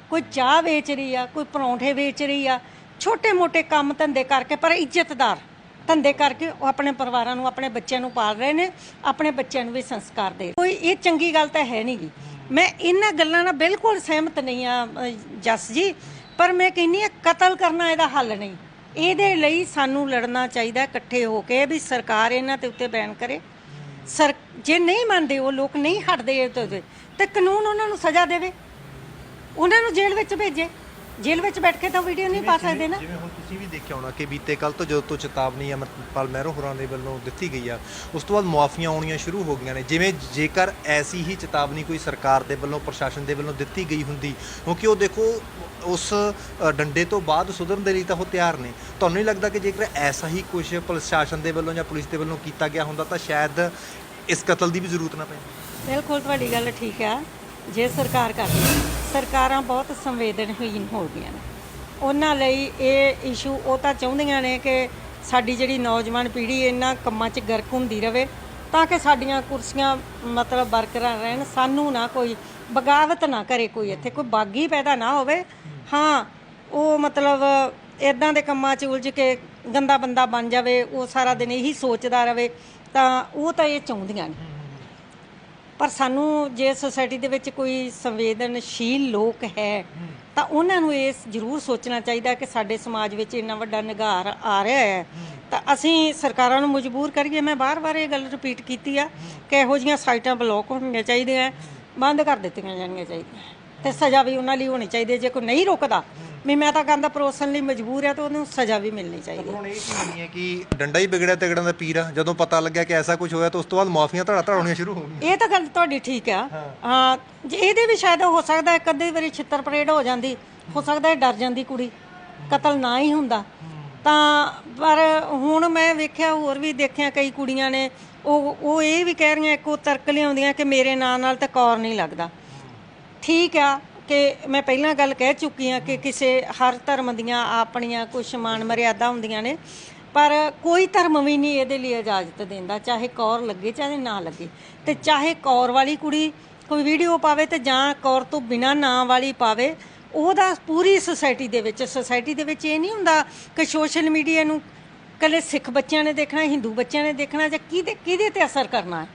Speaker 1: ਕੋਈ ਚਾਹ ਵੇਚ ਰਹੀ ਆ, ਕੋਈ ਪਰੌਂਠੇ ਵੇਚ ਰਹੀ ਆ ਛੋਟੇ-ਮੋਟੇ ਕੰਮ ਧੰਦੇ ਕਰਕੇ, ਪਰ ਇੱਜ਼ਤਦਾਰ ਧੰਦੇ ਕਰਕੇ ਉਹ ਆਪਣੇ ਪਰਿਵਾਰਾਂ ਨੂੰ, ਆਪਣੇ ਬੱਚਿਆਂ ਨੂੰ ਪਾਲ ਰਹੇ ਨੇ, ਆਪਣੇ ਬੱਚਿਆਂ ਨੂੰ ਵੀ ਸੰਸਕਾਰ ਦੇ ਰਹੇ। ਕੋਈ ਇਹ ਚੰਗੀ ਗੱਲ ਤਾਂ ਹੈ ਨਹੀਂਗੀ ਮੈਂ ਇਹਨਾਂ ਗੱਲਾਂ ਨਾਲ ਬਿਲਕੁਲ ਸਹਿਮਤ ਨਹੀਂ ਆ ਜਸ ਜੀ, ਪਰ ਮੈਂ ਕਹਿੰਨੀ ਆ ਕਤਲ ਕਰਨਾ ਇਹਦਾ ਹੱਲ ਨਹੀਂ ਇਹਦੇ ਲਈ ਸਾਨੂੰ ਲੜਨਾ ਚਾਹੀਦਾ ਇਕੱਠੇ ਹੋ ਕੇ ਵੀ ਸਰਕਾਰ ਇਹਨਾਂ ਤੇ ਉੱਤੇ ਬੈਨ ਕਰੇ। ਸਰ, ਜੇ ਨਹੀਂ ਮੰਨਦੇ, ਉਹ ਲੋਕ ਨਹੀਂ ਹਟਦੇ ਇਹ ਤੋਂ ਤੇ। ਤੇ ਕਾਨੂੰਨ ਉਹਨਾਂ ਨੂੰ ਸਜ਼ਾ ਦੇਵੇ। ਉਹਨਾਂ ਨੂੰ ਜੇਲ੍ਹ ਵਿੱਚ ਭੇਜੇ। ਜੇਲ੍ਹ ਵਿੱਚ ਬੈਠ ਕੇ ਤਾਂ ਵੀਡੀਓ ਨਹੀਂ ਪਾ ਸਕਦੇ ਨਾ।
Speaker 2: ਜਿਵੇਂ ਹੁਣ ਤੁਸੀਂ ਵੀ ਦੇਖਿਆ ਹੋਣਾ ਕਿ ਬੀਤੇ ਕੱਲ ਤੋਂ ਜਦੋਂ ਤੋਂ ਚੇਤਾਵਨੀ ਅਮਰਪਾਲ ਮਹਿਰੋ ਹੋਰਾਂ ਦੇ ਵੱਲੋਂ ਦਿੱਤੀ ਗਈ ਆ ਉਸ ਤੋਂ ਬਾਅਦ ਮੁਆਫੀਆਂ ਆਉਣੀਆਂ ਸ਼ੁਰੂ ਹੋ ਗਈਆਂ ਨੇ। ਜਿਵੇਂ ਜੇਕਰ ਐਸੀ ਹੀ ਚੇਤਾਵਨੀ ਕੋਈ ਸਰਕਾਰ ਦੇ ਵੱਲੋਂ ਪ੍ਰਸ਼ਾਸਨ ਦੇ ਵੱਲੋਂ ਦਿੱਤੀ ਗਈ ਹੁੰਦੀ ਕਿਉਂਕਿ ਉਹ ਦੇਖੋ ਉਸ ਡੰਡੇ ਤੋਂ ਬਾਅਦ ਸੁਧਰਨ ਦੇ ਲਈ ਤਾਂ ਉਹ ਤਿਆਰ ਨੇ। ਤੁਹਾਨੂੰ ਨਹੀਂ ਲੱਗਦਾ ਕਿ ਜੇਕਰ ਐਸਾ ਹੀ ਕੁਝ ਪ੍ਰਸ਼ਾਸਨ ਦੇ ਵੱਲੋਂ ਜਾਂ ਪੁਲਿਸ ਦੇ ਵੱਲੋਂ ਕੀਤਾ ਗਿਆ ਹੁੰਦਾ ਤਾਂ ਸ਼ਾਇਦ ਇਸ ਕਤਲ ਦੀ ਵੀ ਜ਼ਰੂਰਤ ਨਾ ਪੈਂਦੀ
Speaker 1: ਬਿਲਕੁਲ ਤੁਹਾਡੀ ਗੱਲ ਠੀਕ ਆ। ਜੇ ਸਰਕਾਰ ਕਰਦੀ ਸਰਕਾਰਾਂ ਬਹੁਤ ਸੰਵੇਦਨਹੀਨ ਹੋ ਗਈਆਂ ਨੇ। ਉਹਨਾਂ ਲਈ ਇਹ ਇਸ਼ੂ ਉਹ ਤਾਂ ਚਾਹੁੰਦੀਆਂ ਨੇ ਕਿ ਸਾਡੀ ਜਿਹੜੀ ਨੌਜਵਾਨ ਪੀੜ੍ਹੀ ਇਹਨਾਂ ਕੰਮਾਂ 'ਚ ਗਰਕ ਹੁੰਦੀ ਰਵੇ, ਤਾਂ ਕਿ ਸਾਡੀਆਂ ਕੁਰਸੀਆਂ ਮਤਲਬ ਬਰਕਰਾਰ ਰਹਿਣ। ਸਾਨੂੰ ਨਾ ਕੋਈ ਬਗਾਵਤ ਨਾ ਕਰੇ ਕੋਈ ਇੱਥੇ, ਕੋਈ ਬਾਗੀ ਪੈਦਾ ਨਾ ਹੋਵੇ। ਹਾਂ, ਉਹ ਮਤਲਬ ਇਦਾਂ ਦੇ ਕੰਮਾਂ 'ਚ ਉਲਝ ਕੇ ਗੰਦਾ ਬੰਦਾ ਬਣ ਜਾਵੇ, ਉਹ ਸਾਰਾ ਦਿਨ ਇਹੀ ਸੋਚਦਾ ਰਵੇ, ਤਾਂ ਉਹ ਤਾਂ ਇਹ ਚਾਹੁੰਦੀਆਂ ਨੇ। ਪਰ ਸਾਨੂੰ ਜੇ ਸੋਸਾਇਟੀ ਦੇ ਵਿੱਚ ਕੋਈ ਸੰਵੇਦਨਸ਼ੀਲ ਲੋਕ ਹੈ, ਤਾਂ ਉਹਨਾਂ ਨੂੰ ਇਹ ਜ਼ਰੂਰ ਸੋਚਣਾ ਚਾਹੀਦਾ ਕਿ ਸਾਡੇ ਸਮਾਜ ਵਿੱਚ ਇੰਨਾ ਵੱਡਾ ਨਿਗਾਰ ਆ ਰਿਹਾ ਹੈ। ਤਾਂ ਅਸੀਂ ਸਰਕਾਰਾਂ ਨੂੰ ਮਜਬੂਰ ਕਰੀਏ। ਮੈਂ ਬਾਰ-ਬਾਰ ਇਹ ਗੱਲ ਰਿਪੀਟ ਕੀਤੀ ਆ ਕਿ ਇਹੋ ਜੀਆਂ ਸਾਈਟਾਂ ਬਲੌਕ ਹੋਣੀਆਂ ਚਾਹੀਦੀਆਂ, ਬੰਦ ਕਰ ਦਿੱਤੀਆਂ ਜਾਣੀਆਂ ਚਾਹੀਦੀਆਂ। ਤੇ ਸਜ਼ਾ ਵੀ ਉਹਨਾਂ ਲਈ ਹੋਣੀ ਚਾਹੀਦੀ ਹੈ। ਜੇ ਕੋਈ ਨਹੀਂ ਰੋਕਦਾ ਵੀ ਮੈਂ ਤਾਂ ਕਹਿੰਦਾ ਪਰੋਸਣ ਲਈ ਮਜਬੂਰ ਹੈ ਤਾਂ ਉਹਨੂੰ ਸਜ਼ਾ ਵੀ ਮਿਲਣੀ ਚਾਹੀਦੀ ਹੈ।
Speaker 2: ਹੁਣ ਇਹ ਚੀਜ਼ ਨਹੀਂ ਹੈ ਕਿ ਡੰਡਾ ਹੀ ਵਿਗੜਿਆ ਤਗੜਾਂ ਦਾ ਪੀਰ ਆ। ਜਦੋਂ ਪਤਾ ਲੱਗਿਆ ਕਿ ਐਸਾ ਕੁਝ ਹੋਇਆ ਤਾਂ ਉਸ ਤੋਂ ਬਾਅਦ ਮਾਫੀਆਂ ਧੜਾ ਧੜਾਉਣੀਆਂ ਸ਼ੁਰੂ ਹੋ ਗਈਆਂ।
Speaker 1: ਇਹ ਤਾਂ ਗੱਲ ਤੁਹਾਡੀ ਠੀਕ ਆ। ਹਾਂ। ਜੇ ਇਹਦੇ ਵੀ ਸ਼ਾਇਦ ਹੋ ਸਕਦਾ ਇੱਕ ਅੱਧੀ ਵਾਰੀ ਛਿੱਤਰ ਪਰੇਡ ਹੋ ਜਾਂਦੀ ਹੋ ਸਕਦਾ ਇਹ ਡਰ ਜਾਂਦੀ ਕੁੜੀ ਕਤਲ ਨਾ ਹੀ ਹੁੰਦਾ। ਤਾਂ ਪਰ ਹੁਣ ਮੈਂ ਵੇਖਿਆ ਹੋਰ ਵੀ ਦੇਖਿਆ ਕਈ ਕੁੜੀਆਂ ਨੇ ਉਹ ਉਹ ਇਹ ਵੀ ਕਹਿ ਰਹੀਆਂ ਇੱਕੋ ਤਰਕ ਲਿਆਉਂਦੀਆਂ ਕਿ ਮੇਰੇ ਨਾਂ ਨਾਲ ਤਾਂ ਕੌਰ ਨਹੀਂ ਲੱਗਦਾ। ਠੀਕ ਆ ਕਿ ਮੈਂ ਪਹਿਲਾਂ ਗੱਲ ਕਹਿ ਚੁੱਕੀ ਆ ਕਿ ਕਿਸੇ ਹਰ ਧਰਮ ਦੀਆਂ ਆਪਣੀਆਂ ਕੁਝ ਮਾਨ ਮਰਿਆਦਾ ਹੁੰਦੀਆਂ ਨੇ, ਪਰ ਕੋਈ ਧਰਮ ਵੀ ਨਹੀਂ ਇਹਦੇ ਲਈ ਇਜਾਜ਼ਤ ਦਿੰਦਾ, ਚਾਹੇ ਕੌਰ ਲੱਗੇ ਚਾਹੇ ਨਾ ਲੱਗੇ। ਤੇ ਚਾਹੇ ਕੌਰ ਵਾਲੀ ਕੁੜੀ ਕੋਈ ਵੀਡੀਓ ਪਾਵੇ ਤੇ ਜਾਂ ਕੌਰ ਤੋਂ ਬਿਨਾ ਨਾਂ ਵਾਲੀ ਪਾਵੇ, ਉਹਦਾ ਪੂਰੀ ਸੁਸਾਇਟੀ ਦੇ ਵਿੱਚ ਸੁਸਾਇਟੀ ਦੇ ਵਿੱਚ ਇਹ ਨਹੀਂ ਹੁੰਦਾ ਕਿ ਸੋਸ਼ਲ ਮੀਡੀਆ ਨੂੰ ਕੱਲੇ ਸਿੱਖ ਬੱਚਿਆਂ ਨੇ ਦੇਖਣਾ, ਹਿੰਦੂ ਬੱਚਿਆਂ ਨੇ ਦੇਖਣਾ ਜਾਂ ਕਿਹਦੇ ਕਿਹਦੇ ਤੇ ਅਸਰ ਕਰਨਾ ਹੈ।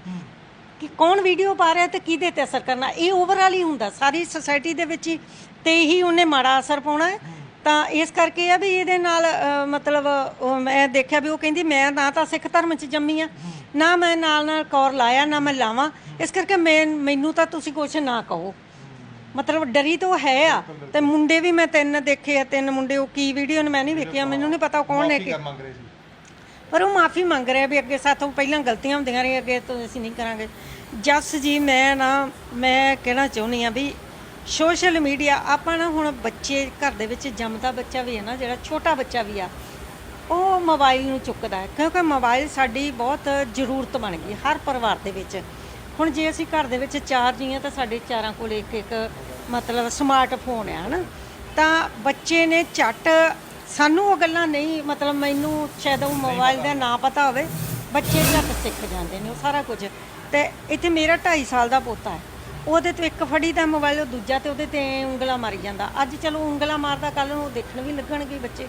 Speaker 1: ਕਿ ਕੌਣ ਵੀਡੀਓ ਪਾ ਰਿਹਾ ਤੇ ਕਿਹਦੇ ਤੇ ਅਸਰ ਕਰਨਾ ਇਹ ਓਵਰਆਲ ਹੀ ਹੁੰਦਾ। ਸਾਰੀ ਸੁਸਾਇਟੀ ਦੇ ਵਿੱਚ ਹੀ ਤੇ ਹੀ ਉਹਨੇ ਮਾੜਾ ਅਸਰ ਪਾਉਣਾ ਹੈ। ਤਾਂ ਇਸ ਕਰਕੇ ਆ ਵੀ ਇਹਦੇ ਨਾਲ ਮਤਲਬ ਮੈਂ ਦੇਖਿਆ ਵੀ ਉਹ ਕਹਿੰਦੀ ਮੈਂ ਨਾ ਤਾਂ ਸਿੱਖ ਧਰਮ 'ਚ ਜੰਮੀ ਆ ਨਾ ਮੈਂ ਨਾਲ ਨਾਲ ਕੌਰ ਲਾਇਆ ਨਾ ਮੈਂ ਲਾਵਾਂ। ਇਸ ਕਰਕੇ ਮੈਂ ਮੈਨੂੰ ਤਾਂ ਤੁਸੀਂ ਕੁਛ ਨਾ ਕਹੋ। ਮਤਲਬ ਡਰੀ ਤਾਂ ਹੈ ਆ। ਤੇ ਮੁੰਡੇ ਵੀ ਮੈਂ ਤਿੰਨ ਦੇਖੇ ਆ ਤਿੰਨ ਮੁੰਡੇ ਉਹ ਕੀ ਵੀਡੀਓ ਨੇ ਮੈਂ ਨਹੀਂ ਵੇਖਿਆ ਮੈਨੂੰ ਨਹੀਂ ਪਤਾ ਕੌਣ ਨੇ ਕਿ ਪਰ ਉਹ ਮਾਫੀ ਮੰਗ ਰਿਹਾ ਵੀ ਅੱਗੇ ਸਾਥੋਂ ਪਹਿਲਾਂ ਗਲਤੀਆਂ ਹੁੰਦੀਆਂ ਰਹੀਆਂ, ਅੱਗੇ ਤੋਂ ਅਸੀਂ ਨਹੀਂ ਕਰਾਂਗੇ। ਜਸ ਜੀ, ਮੈਂ ਨਾ, ਮੈਂ ਕਹਿਣਾ ਚਾਹੁੰਦੀ ਆ ਵੀ ਸੋਸ਼ਲ ਮੀਡੀਆ ਆਪਾਂ ਨਾ ਹੁਣ ਬੱਚੇ ਘਰ ਦੇ ਵਿੱਚ ਜੰਮਦਾ ਬੱਚਾ ਵੀ ਹੈ ਨਾ, ਜਿਹੜਾ ਛੋਟਾ ਬੱਚਾ ਵੀ ਆ, ਉਹ ਮੋਬਾਈਲ ਨੂੰ ਚੁੱਕਦਾ ਹੈ। ਕਿਉਂਕਿ ਮੋਬਾਈਲ ਸਾਡੀ ਬਹੁਤ ਜ਼ਰੂਰਤ ਬਣ ਗਈ ਹਰ ਪਰਿਵਾਰ ਦੇ ਵਿੱਚ। ਹੁਣ ਜੇ ਅਸੀਂ ਘਰ ਦੇ ਵਿੱਚ ਚਾਰ ਜੀਆਂ ਤਾਂ ਸਾਡੇ ਚਾਰਾਂ ਕੋਲ ਇੱਕ ਇੱਕ ਮਤਲਬ ਸਮਾਰਟਫੋਨ ਹੈ ਹਨਾ। ਤਾਂ ਬੱਚੇ ਨੇ ਝੱਟ ਸਾਨੂੰ ਉਹ ਗੱਲਾਂ ਨਹੀਂ ਮਤਲਬ ਮੈਨੂੰ ਸ਼ਾਇਦ ਉਹ ਮੋਬਾਈਲ ਦਾ ਨਾਂ ਪਤਾ ਹੋਵੇ ਬੱਚੇ ਝੱਟ ਸਿੱਖ ਜਾਂਦੇ ਨੇ ਉਹ ਸਾਰਾ ਕੁਝ। ਤੇ ਇੱਥੇ ਮੇਰਾ 2.5 ਸਾਲ ਦਾ ਪੋਤਾ ਹੈ। ਉਹਦੇ ਤੋਂ ਇੱਕ ਫੜੀ ਦਾ ਮੋਬਾਈਲ ਉਹ ਦੂਜਾ ਤੇ ਉਹਦੇ ਤੇ ਉਂਗਲਾਂ ਮਾਰੀ ਜਾਂਦਾ। ਅੱਜ ਚਲੋ ਉਂਗਲਾਂ ਮਾਰਦਾ ਕੱਲ ਨੂੰ ਉਹ ਦੇਖਣ ਵੀ ਲੱਗਣਗੇ ਬੱਚੇ।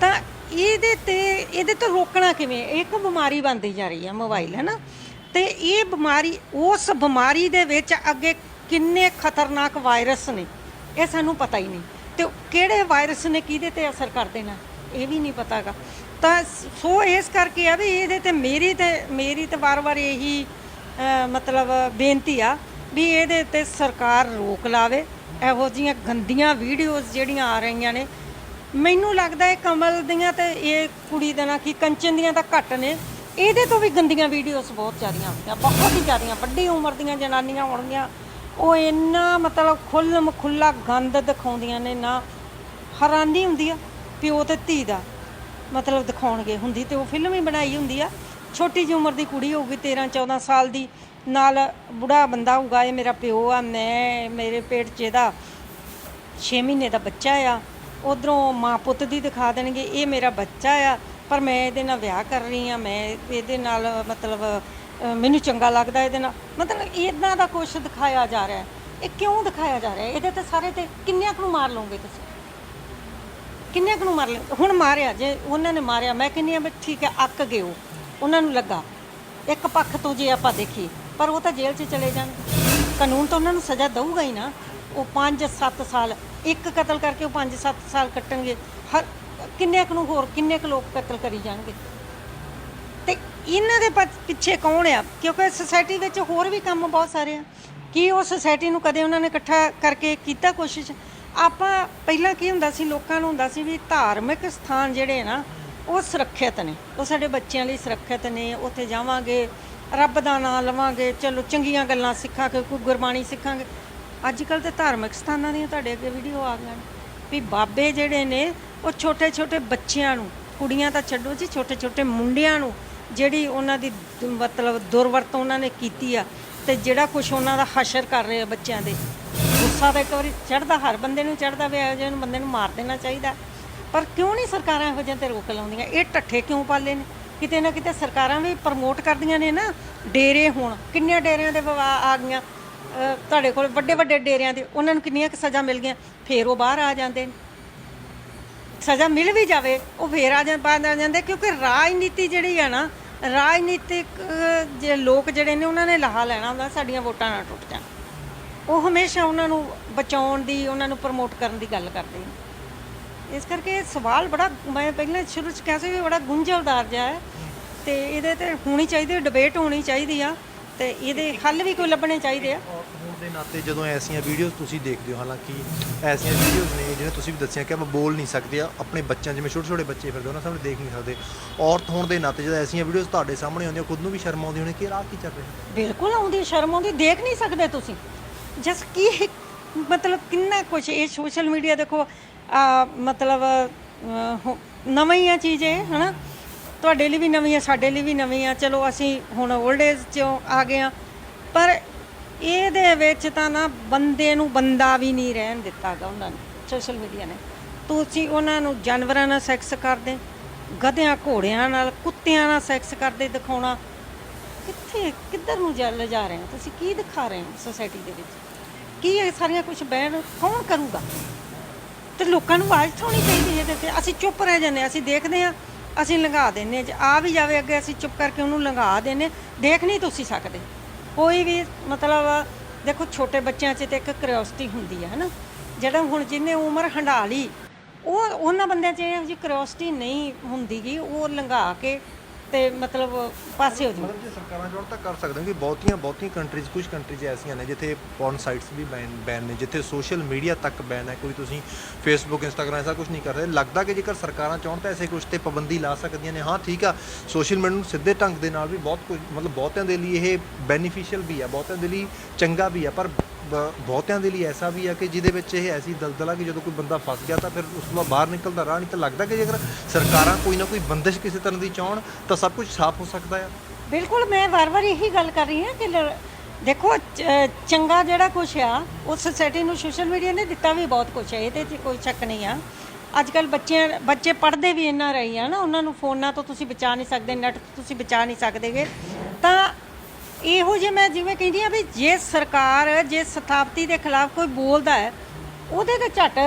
Speaker 1: ਤਾਂ ਇਹਦੇ ਤੇ ਇਹਦੇ ਤੋਂ ਰੋਕਣਾ ਕਿਵੇਂ? ਇਹ ਇੱਕ ਬਿਮਾਰੀ ਬਣਦੀ ਜਾ ਰਹੀ ਹੈ ਮੋਬਾਈਲ ਹੈ ਨਾ? ਤੇ ਇਹ ਬਿਮਾਰੀ ਉਸ ਬਿਮਾਰੀ ਦੇ ਵਿੱਚ ਅੱਗੇ ਕਿੰਨੇ ਖਤਰਨਾਕ ਵਾਇਰਸ ਨੇ ਇਹ ਸਾਨੂੰ ਪਤਾ ਹੀ ਨਹੀਂ। ਤੇ ਕਿਹੜੇ ਵਾਇਰਸ ਨੇ ਕਿਹਦੇ ਤੇ ਅਸਰ ਕਰ ਦੇਣਾ? ਇਹ ਵੀ ਨਹੀਂ ਪਤਾਗਾ। ਤਾਂ ਸੋ ਇਸ ਕਰਕੇ ਆ ਵੀ ਇਹਦੇ ਤੇ ਮੇਰੀ ਤੇ ਮੇਰੀ ਤੇ ਵਾਰ-ਵਾਰ ਇਹੀ ਅਹ, ਮਤਲਬ ਬੇਨਤੀ ਆ ਵੀ ਇਹਦੇ ਤੇ ਸਰਕਾਰ ਰੋਕ ਲਾਵੇ। ਇਹੋ ਜੀਆਂ ਗੰਦੀਆਂ ਵੀਡੀਓਜ਼ ਜਿਹੜੀਆਂ ਆ ਰਹੀਆਂ ਨੇ। ਮੈਨੂੰ ਲੱਗਦਾ ਹੈ ਕਮਲ ਦੀਆਂ ਤੇ ਇਹ ਕੁੜੀ ਦਾ ਨਾ ਕੀ ਕੰਚਨ ਦੀਆਂ ਤਾਂ ਘੱਟ ਨੇ। ਇਹਦੇ ਤੋਂ ਵੀ ਗੰਦੀਆਂ ਵੀਡੀਓਜ਼ ਬਹੁਤ ਜ਼ਿਆਦੀਆਂ ਆਉਂਦੀਆਂ ਬਹੁਤ ਹੀ ਜ਼ਿਆਦੀਆਂ। ਵੱਡੀ ਉਮਰ ਦੀਆਂ ਜਨਾਨੀਆਂ ਹੋਣਗੀਆਂ। ਉਹ ਇੰਨਾ ਮਤਲਬ ਖੁੱਲਮ ਖੁੱਲਾ ਗੰਦ ਦਿਖਾਉਂਦੀਆਂ ਨੇ, ਨਾ ਹੈਰਾਨੀ ਹੁੰਦੀ ਆ ਪਿਓ ਤੇ ਧੀ ਦਾ, ਮਤਲਬ ਦਿਖਾਉਣਗੇ ਹੁੰਦੀ ਤੇ ਉਹ ਫਿਲਮ ਹੀ ਬਣਾਈ ਹੁੰਦੀ ਆ। ਛੋਟੀ ਜਿਹੀ ਉਮਰ ਦੀ ਕੁੜੀ ਹੋਊਗੀ 13 14 ਸਾਲ ਦੀ, ਨਾਲ ਬੁੜਾ ਬੰਦਾ ਹੋਊਗਾ, ਇਹ ਮੇਰਾ ਪਿਓ ਆ, ਮੈਂ, ਮੇਰੇ ਪੇਟ 'ਚ ਇਹਦਾ 6 ਮਹੀਨੇ ਦਾ ਬੱਚਾ ਆ, ਉਧਰੋਂ ਮਾਂ ਪੁੱਤ ਦੀ ਦਿਖਾ ਦੇਣਗੇ, ਇਹ ਮੇਰਾ ਬੱਚਾ ਆ, ਪਰ ਮੈਂ ਇਹਦੇ ਨਾਲ ਵਿਆਹ ਕਰ ਰਹੀ ਆ, ਮੈਂ ਇਹਦੇ ਨਾਲ ਮਤਲਬ ਅਹ, ਮੈਨੂੰ ਚੰਗਾ ਲੱਗਦਾ ਇਹਦੇ ਨਾਲ। ਮਤਲਬ ਇਦਾਂ ਦਾ ਕੁਝ ਦਿਖਾਇਆ ਜਾ ਰਿਹਾ ਹੈ। ਇਹ ਕਿਉਂ ਦਿਖਾਇਆ ਜਾ ਰਿਹਾ ਹੈ? ਇਹਦੇ ਤੇ ਸਾਰੇ ਤੇ ਕਿੰਨਿਆਂ ਕੁ ਨੂੰ ਮਾਰ ਲਓਗੇ ਤੁਸੀਂ? ਕਿੰਨਿਆਂ ਕੁ ਨੂੰ ਮਾਰ ਲੈ ਹੁਣ ਮਾਰਿਆ ਜੇ ਉਹਨਾਂ ਨੇ ਮਾਰਿਆ ਮੈਂ ਕਹਿੰਦੀ ਆ ਵੀ ਠੀਕ ਹੈ ਅੱਕ ਗਏ ਉਹ। ਉਹਨਾਂ ਨੂੰ ਲੱਗਾ। ਇੱਕ ਪੱਖ ਤੋਂ ਜੇ ਆਪਾਂ ਦੇਖੀਏ ਪਰ ਉਹ ਤਾਂ ਜੇਲ੍ਹ 'ਚ ਚਲੇ ਜਾਣਗੇ ਕਾਨੂੰਨ ਤਾਂ ਉਹਨਾਂ ਨੂੰ ਸਜ਼ਾ ਦਊਗਾ ਹੀ ਨਾ। ਉਹ 5-7 ਸਾਲ ਇੱਕ ਕਤਲ ਕਰਕੇ ਉਹ 5-7 ਸਾਲ ਕੱਟਣਗੇ। ਹਰ ਕਿੰਨੇ ਕੁ ਨੂੰ ਹੋਰ ਕਿੰਨੇ ਕੁ ਲੋਕ ਕਤਲ ਕਰੀ ਜਾਣਗੇ? ਇਹਨਾਂ ਦੇ ਪੱਛ- ਪਿੱਛੇ ਕੌਣ ਆ? ਕਿਉਂਕਿ ਸੋਸਾਇਟੀ ਵਿੱਚ ਹੋਰ ਵੀ ਕੰਮ ਬਹੁਤ ਸਾਰੇ ਆ। ਕੀ ਉਹ ਸੋਸਾਇਟੀ ਨੂੰ ਕਦੇ ਉਹਨਾਂ ਨੇ ਇਕੱਠਾ ਕਰਕੇ ਕੀਤਾ ਕੋਸ਼ਿਸ਼? ਆਪਾਂ ਪਹਿਲਾਂ ਕੀ ਹੁੰਦਾ ਸੀ, ਲੋਕਾਂ ਨੂੰ ਹੁੰਦਾ ਸੀ ਵੀ ਧਾਰਮਿਕ ਸਥਾਨ ਜਿਹੜੇ ਨਾ, ਉਹ ਸੁਰੱਖਿਅਤ ਨੇ। ਉਹ ਸਾਡੇ ਬੱਚਿਆਂ ਲਈ ਸੁਰੱਖਿਅਤ ਨੇ, ਉੱਥੇ ਜਾਵਾਂਗੇ, ਰੱਬ ਦਾ ਨਾਮ ਲਵਾਂਗੇ, ਚਲੋ ਚੰਗੀਆਂ ਗੱਲਾਂ ਸਿੱਖਾਂਗੇ, ਕੋਈ ਗੁਰਬਾਣੀ ਸਿੱਖਾਂਗੇ। ਅੱਜ ਕੱਲ ਤੇ ਧਾਰਮਿਕ ਸਥਾਨਾਂ ਦੀਆਂ ਤੁਹਾਡੇ ਅੱਗੇ ਵੀਡੀਓ ਆ ਗਈਆਂ ਨੇ। ਵੀ ਬਾਬੇ ਜਿਹੜੇ ਨੇ, ਉਹ ਛੋਟੇ ਛੋਟੇ ਬੱਚਿਆਂ ਨੂੰ, ਕੁੜੀਆਂ ਤਾਂ ਛੱਡੋ ਜੀ ਛੋਟੇ ਛੋਟੇ ਮੁੰਡਿਆਂ ਨੂੰ ਜਿਹੜੀ ਉਹਨਾਂ ਦੀ ਦ- ਮਤਲਬ ਦੁਰਵਰਤੋਂ ਉਹਨਾਂ ਨੇ ਕੀਤੀ ਆ ਤੇ ਜਿਹੜਾ ਕੁਝ ਉਹਨਾਂ ਦਾ ਹਸ਼ਰ ਕਰ ਰਹੇ ਆ ਬੱਚਿਆਂ ਦੇ, ਗੁੱਸਾ ਤਾਂ ਇੱਕ ਵਾਰੀ ਚੜਦਾ ਹਰ ਬੰਦੇ ਨੂੰ ਚੜਦਾ ਵੀ ਇਹੋ ਜਿਹੇ ਨੂੰ ਬੰਦੇ ਨੂੰ ਮਾਰ ਦੇਣਾ ਚਾਹੀਦਾ। ਪਰ ਕਿਉਂ ਨਹੀਂ ਸਰਕਾਰਾਂ ਇਹੋ ਜਿਹੀਆਂ ਤੇ ਰੋਕ ਲਾਉਂਦੀਆਂ? ਇਹ ਟੱਠੇ ਕਿਉਂ ਪਾਲੇ ਨੇ? ਕਿਤੇ ਨਾ ਕਿਤੇ ਸਰਕਾਰਾਂ ਵੀ ਪ੍ਰਮੋਟ ਕਰਦੀਆਂ ਨੇ ਨਾ, ਡੇਰੇ ਹੁਣ। ਕਿੰਨੀਆਂ ਡੇਰਿਆਂ ਦੇ ਆ ਗਈਆਂ? ਤੁਹਾਡੇ ਕੋਲ ਵੱਡੇ ਵੱਡੇ ਡੇਰਿਆਂ ਦੇ, ਉਹਨਾਂ ਨੂੰ ਕਿੰਨੀਆਂ ਕੁ ਸਜ਼ਾ ਮਿਲ ਗਈਆਂ? ਫੇਰ ਉਹ ਬਾਹਰ ਆ ਜਾਂਦੇ ਨੇ। ਸਜ਼ਾ ਮਿਲ ਵੀ ਜਾਵੇ, ਉਹ ਫੇਰ ਆ ਜਾਂ ਬਾਹਰ ਆ ਜਾਂਦੇ, ਕਿਉਂਕਿ ਰਾਜਨੀਤੀ ਜਿਹੜੀ ਆ ਨਾ, ਰਾਜਨੀਤਿਕ ਜੇ ਲੋਕ ਜਿਹੜੇ ਨੇ ਉਹਨਾਂ ਨੇ ਲਾਹਾ ਲੈਣਾ ਹੁੰਦਾ, ਸਾਡੀਆਂ ਵੋਟਾਂ ਨਾ ਟੁੱਟ ਜਾਣ। ਉਹ ਹਮੇਸ਼ਾ ਉਹਨਾਂ ਨੂੰ ਬਚਾਉਣ ਦੀ, ਉਹਨਾਂ ਨੂੰ ਪ੍ਰਮੋਟ ਕਰਨ ਦੀ ਗੱਲ ਕਰਦੇ ਨੇ। ਇਸ ਕਰਕੇ ਸਵਾਲ ਬੜਾ, ਮੈਂ ਪਹਿਲਾਂ ਸ਼ੁਰੂ ਚ ਕਿਹਾ ਸੀ ਵੀ ਬੜਾ ਗੁੰਝਲਦਾਰ ਜਿਹਾ ਹੈ, ਤੇ ਇਹਦੇ ਤੇ ਹੋਣੀ ਚਾਹੀਦੀ ਡਿਬੇਟ ਹੋਣੀ ਚਾਹੀਦੀ ਆ, ਤੇ ਇਹਦੇ ਹੱਲ ਵੀ ਕੋਈ ਲੱਭਣੇ ਚਾਹੀਦੇ ਆ।
Speaker 2: ਦੇ ਨਾਤੇ ਜਦੋਂ ਐਸੀਆਂ ਵੀਡੀਓਜ਼ ਤੁਸੀਂ ਦੇਖਦੇ ਹੋ, ਹਾਲਾਂਕਿ ਐਸੀਆਂ ਵੀਡੀਓਜ਼ ਨੇ ਜਿਵੇਂ ਤੁਸੀਂ ਵੀ ਦੱਸਿਆ ਕਿ ਆਪਾਂ ਬੋਲ ਨਹੀਂ ਸਕਦੇ ਆ ਆਪਣੇ ਬੱਚਿਆਂ, ਜਿਵੇਂ ਛੋਟੇ ਛੋਟੇ ਬੱਚੇ ਫਿਰਦੇ ਉਹਨਾਂ ਸਾਹਮਣੇ ਦੇਖ ਨਹੀਂ ਸਕਦੇ। ਔਰਤ ਹੋਣ ਦੇ ਨਾਤੇ ਜਦੋਂ ਐਸੀਆਂ ਵੀਡੀਓਜ਼ ਤੁਹਾਡੇ ਸਾਹਮਣੇ ਆਉਂਦੀਆਂ, ਖੁਦ ਨੂੰ ਵੀ ਸ਼ਰਮ ਆਉਂਦੀ ਹੋਣੀ ਕਿ ਯਾਰ ਕੀ ਚੱਲ ਰਿਹਾ
Speaker 1: ਬਿਲਕੁਲ ਆਉਂਦੀ, ਸ਼ਰਮ ਆਉਂਦੀ, ਦੇਖ ਨਹੀਂ ਸਕਦੇ ਤੁਸੀਂ। ਜਸ ਕੀ ਮਤਲਬ ਕਿੰਨਾ ਕੁਝ ਇਹ ਸੋਸ਼ਲ ਮੀਡੀਆ ਦੇਖੋ, ਆ ਮਤਲਬ ਨਵੀਂ ਹੀ ਆ ਚੀਜ਼ ਹੈ ਹਨਾ? ਤੁਹਾਡੇ ਲਈ ਵੀ ਨਵੀਂ ਆ ਸਾਡੇ ਲਈ ਵੀ ਨਵੀਂ ਆ ਚਲੋ ਅਸੀਂ ਹੁਣ 올ਡ ਏਜ ਚੋਂ ਆ ਗਏ ਆ ਪਰ ਇਹਦੇ ਵਿੱਚ ਤਾਂ ਨਾ ਬੰਦੇ ਨੂੰ ਬੰਦਾ ਵੀ ਨਹੀਂ ਰਹਿਣ ਦਿੱਤਾਗਾ ਉਹਨਾਂ ਨੇ ਸੋਸ਼ਲ ਮੀਡੀਆ ਨੇ। ਤੁਸੀਂ ਉਹਨਾਂ ਨੂੰ ਜਾਨਵਰਾਂ ਨਾਲ ਸੈਕਸ ਕਰਦੇ ਗਧਿਆਂ ਘੋੜਿਆਂ ਨਾਲ ਕੁੱਤਿਆਂ ਨਾਲ ਸੈਕਸ ਕਰਦੇ ਦਿਖਾਉਣਾ ਕਿੱਥੇ ਕਿੱਧਰ ਨੂੰ ਜਾ ਲਿਜਾ ਰਹੇ ਹੋ? ਤੁਸੀਂ ਕੀ ਦਿਖਾ ਰਹੇ ਹੋ ਸੋਸਾਇਟੀ ਦੇ ਵਿੱਚ? ਕੀ ਇਹ ਸਾਰੀਆਂ ਕੁਝ ਬੈਨ ਕੌਣ ਕਰੂਗਾ? ਤੇ ਲੋਕਾਂ ਨੂੰ ਆਵਾਜ਼ ਉਠਾਉਣੀ ਚਾਹੀਦੀ ਹੈ ਇਹਦੇ ਤੇ। ਅਸੀਂ ਚੁੱਪ ਰਹਿ ਜਾਂਦੇ ਹਾਂ, ਅਸੀਂ ਦੇਖਦੇ ਹਾਂ ਅਸੀਂ ਲੰਘਾ ਦਿੰਨੇ ਜੇ ਆ ਵੀ ਜਾਵੇ ਅੱਗੇ ਅਸੀਂ ਚੁੱਪ ਕਰਕੇ ਉਹਨੂੰ ਲੰਘਾ ਦਿੰਨੇ ਦੇਖ ਨਹੀਂ ਤੁਸੀਂ ਸਕਦੇ। ਕੋਈ ਵੀ ਮਤਲਬ, ਦੇਖੋ ਛੋਟੇ ਬੱਚਿਆਂ 'ਚ ਤੇ ਇੱਕ ਕਿਉਰਿਓਸਿਟੀ ਹੁੰਦੀ ਹੈ ਹਨਾ? ਜਿਹੜਾ ਹੁਣ ਜਿਹਨੇ ਉਮਰ ਹੰਢਾ ਲਈ, ਉਹ ਉਹਨਾਂ ਬੰਦਿਆਂ 'ਚ ਇਹੋ ਜਿਹੀ ਕਿਉਰਿਓਸਿਟੀ ਨਹੀਂ ਹੁੰਦੀਗੀ ਉਹ ਲੰਘਾ ਕੇ ਤੇ ਮਤਲਬ ਪਾਸੇ ਹੋ ਜਾਊ
Speaker 2: ਮਤਲਬ ਜੇ ਸਰਕਾਰਾਂ ਚਾਹਣ ਤਾਂ ਕਰ ਸਕਦੇ ਕਿ ਬਹੁਤੀਆਂ ਬਹੁਤੀਆਂ ਕੰਟਰੀਜ਼ ਕੁਝ ਕੰਟਰੀਜ਼ ਐਸੀਆਂ ਨੇ ਜਿੱਥੇ ਪੌਰਨ ਸਾਈਟਸ ਵੀ ਬੈਨ ਬੈਨ ਨੇ, ਜਿੱਥੇ ਸੋਸ਼ਲ ਮੀਡੀਆ ਤੱਕ ਬੈਨ ਹੈ। ਕੋਈ ਤੁਸੀਂ ਫੇਸਬੁੱਕ ਇੰਸਟਾਗ੍ਰਾਮ ਐਸਾ ਕੁਝ ਨਹੀਂ ਕਰ ਰਹੇ। ਲੱਗਦਾ ਕਿ ਜੇਕਰ ਸਰਕਾਰਾਂ ਚਾਹਣ ਤਾਂ ਐਸੇ ਕੁਝ ਤੇ ਪਾਬੰਦੀ ਲਾ ਸਕਦੀਆਂ ਨੇ। ਹਾਂ, ਠੀਕ ਆ ਸੋਸ਼ਲ ਮੀਡੀਆ ਨੂੰ ਸਿੱਧੇ ਢੰਗ ਦੇ ਨਾਲ ਵੀ ਬਹੁਤ ਕੁਝ ਮਤਲਬ ਬਹੁਤਿਆਂ ਦੇ ਲਈ ਇਹ ਬੈਨੀਫੀਸ਼ੀਅਲ ਵੀ ਆ, ਬਹੁਤਿਆਂ ਦੇ ਲਈ ਚੰਗਾ ਵੀ ਆ, ਪਰ ਬਹੁਤਿਆਂ ਦੇ ਲਈ ਐਸਾ ਵੀ ਆ ਕਿ ਜਿਹਦੇ ਵਿੱਚ ਇਹ ਐਸੀ ਦਲਦਲ ਕਿ ਜਦੋਂ ਕੋਈ ਬੰਦਾ ਫਸ ਗਿਆ ਤਾਂ ਫਿਰ ਉਸ ਤੋਂ ਬਾਹਰ ਨਿਕਲਦਾ ਰਾਹ ਨਹੀਂ ਤਾਂ ਲੱਗਦਾ ਕਿ ਜੇਕਰ ਸਰਕਾਰਾਂ ਕੋਈ ਨਾ ਕੋਈ ਬੰਦਿਸ਼ ਕਿਸੇ ਤਰ੍ਹਾਂ ਦੀ ਚਾਹਣ ਤਾਂ ਸਭ ਕੁਝ ਸਾਫ਼ ਹੋ ਸਕਦਾ ਆ।
Speaker 1: ਬਿਲਕੁਲ, ਮੈਂ ਵਾਰ-ਵਾਰ ਇਹੀ ਗੱਲ ਕਰ ਰਹੀ ਹਾਂ ਕਿ ਦੇਖੋ ਚੰਗਾ ਜਿਹੜਾ ਕੁਛ ਆ ਉਹ ਸੋਸਾਇਟੀ ਨੂੰ ਸੋਸ਼ਲ ਮੀਡੀਆ ਨੇ ਦਿੱਤਾ ਵੀ ਬਹੁਤ ਕੁਛ ਹੈ ਇਹਦੇ 'ਚ ਕੋਈ ਸ਼ੱਕ ਨਹੀਂ ਆ। ਅੱਜ ਕੱਲ ਬੱਚਿਆਂ, ਬੱਚੇ ਪੜ੍ਹਦੇ ਵੀ ਇੰਨਾ ਰਹੀ ਆ ਨਾ, ਉਹਨਾਂ ਨੂੰ ਫੋਨਾਂ ਤੋਂ ਤੁਸੀਂ ਬਚਾ ਨਹੀਂ ਸਕਦੇ, ਨੈਟ ਤੋਂ ਤੁਸੀਂ ਬਚਾ ਨਹੀਂ ਸਕਦੇਗੇ ਇਹੋ ਜਿਹੇ ਮੈਂ ਜਿਵੇਂ ਕਹਿੰਦੀ ਆ ਵੀ ਜੇ ਸਰਕਾਰ ਜੇ ਸਥਾਪਤੀ ਦੇ ਖਿਲਾਫ ਕੋਈ ਬੋਲਦਾ ਹੈ ਉਹਦੇ ਤੇ ਝਟ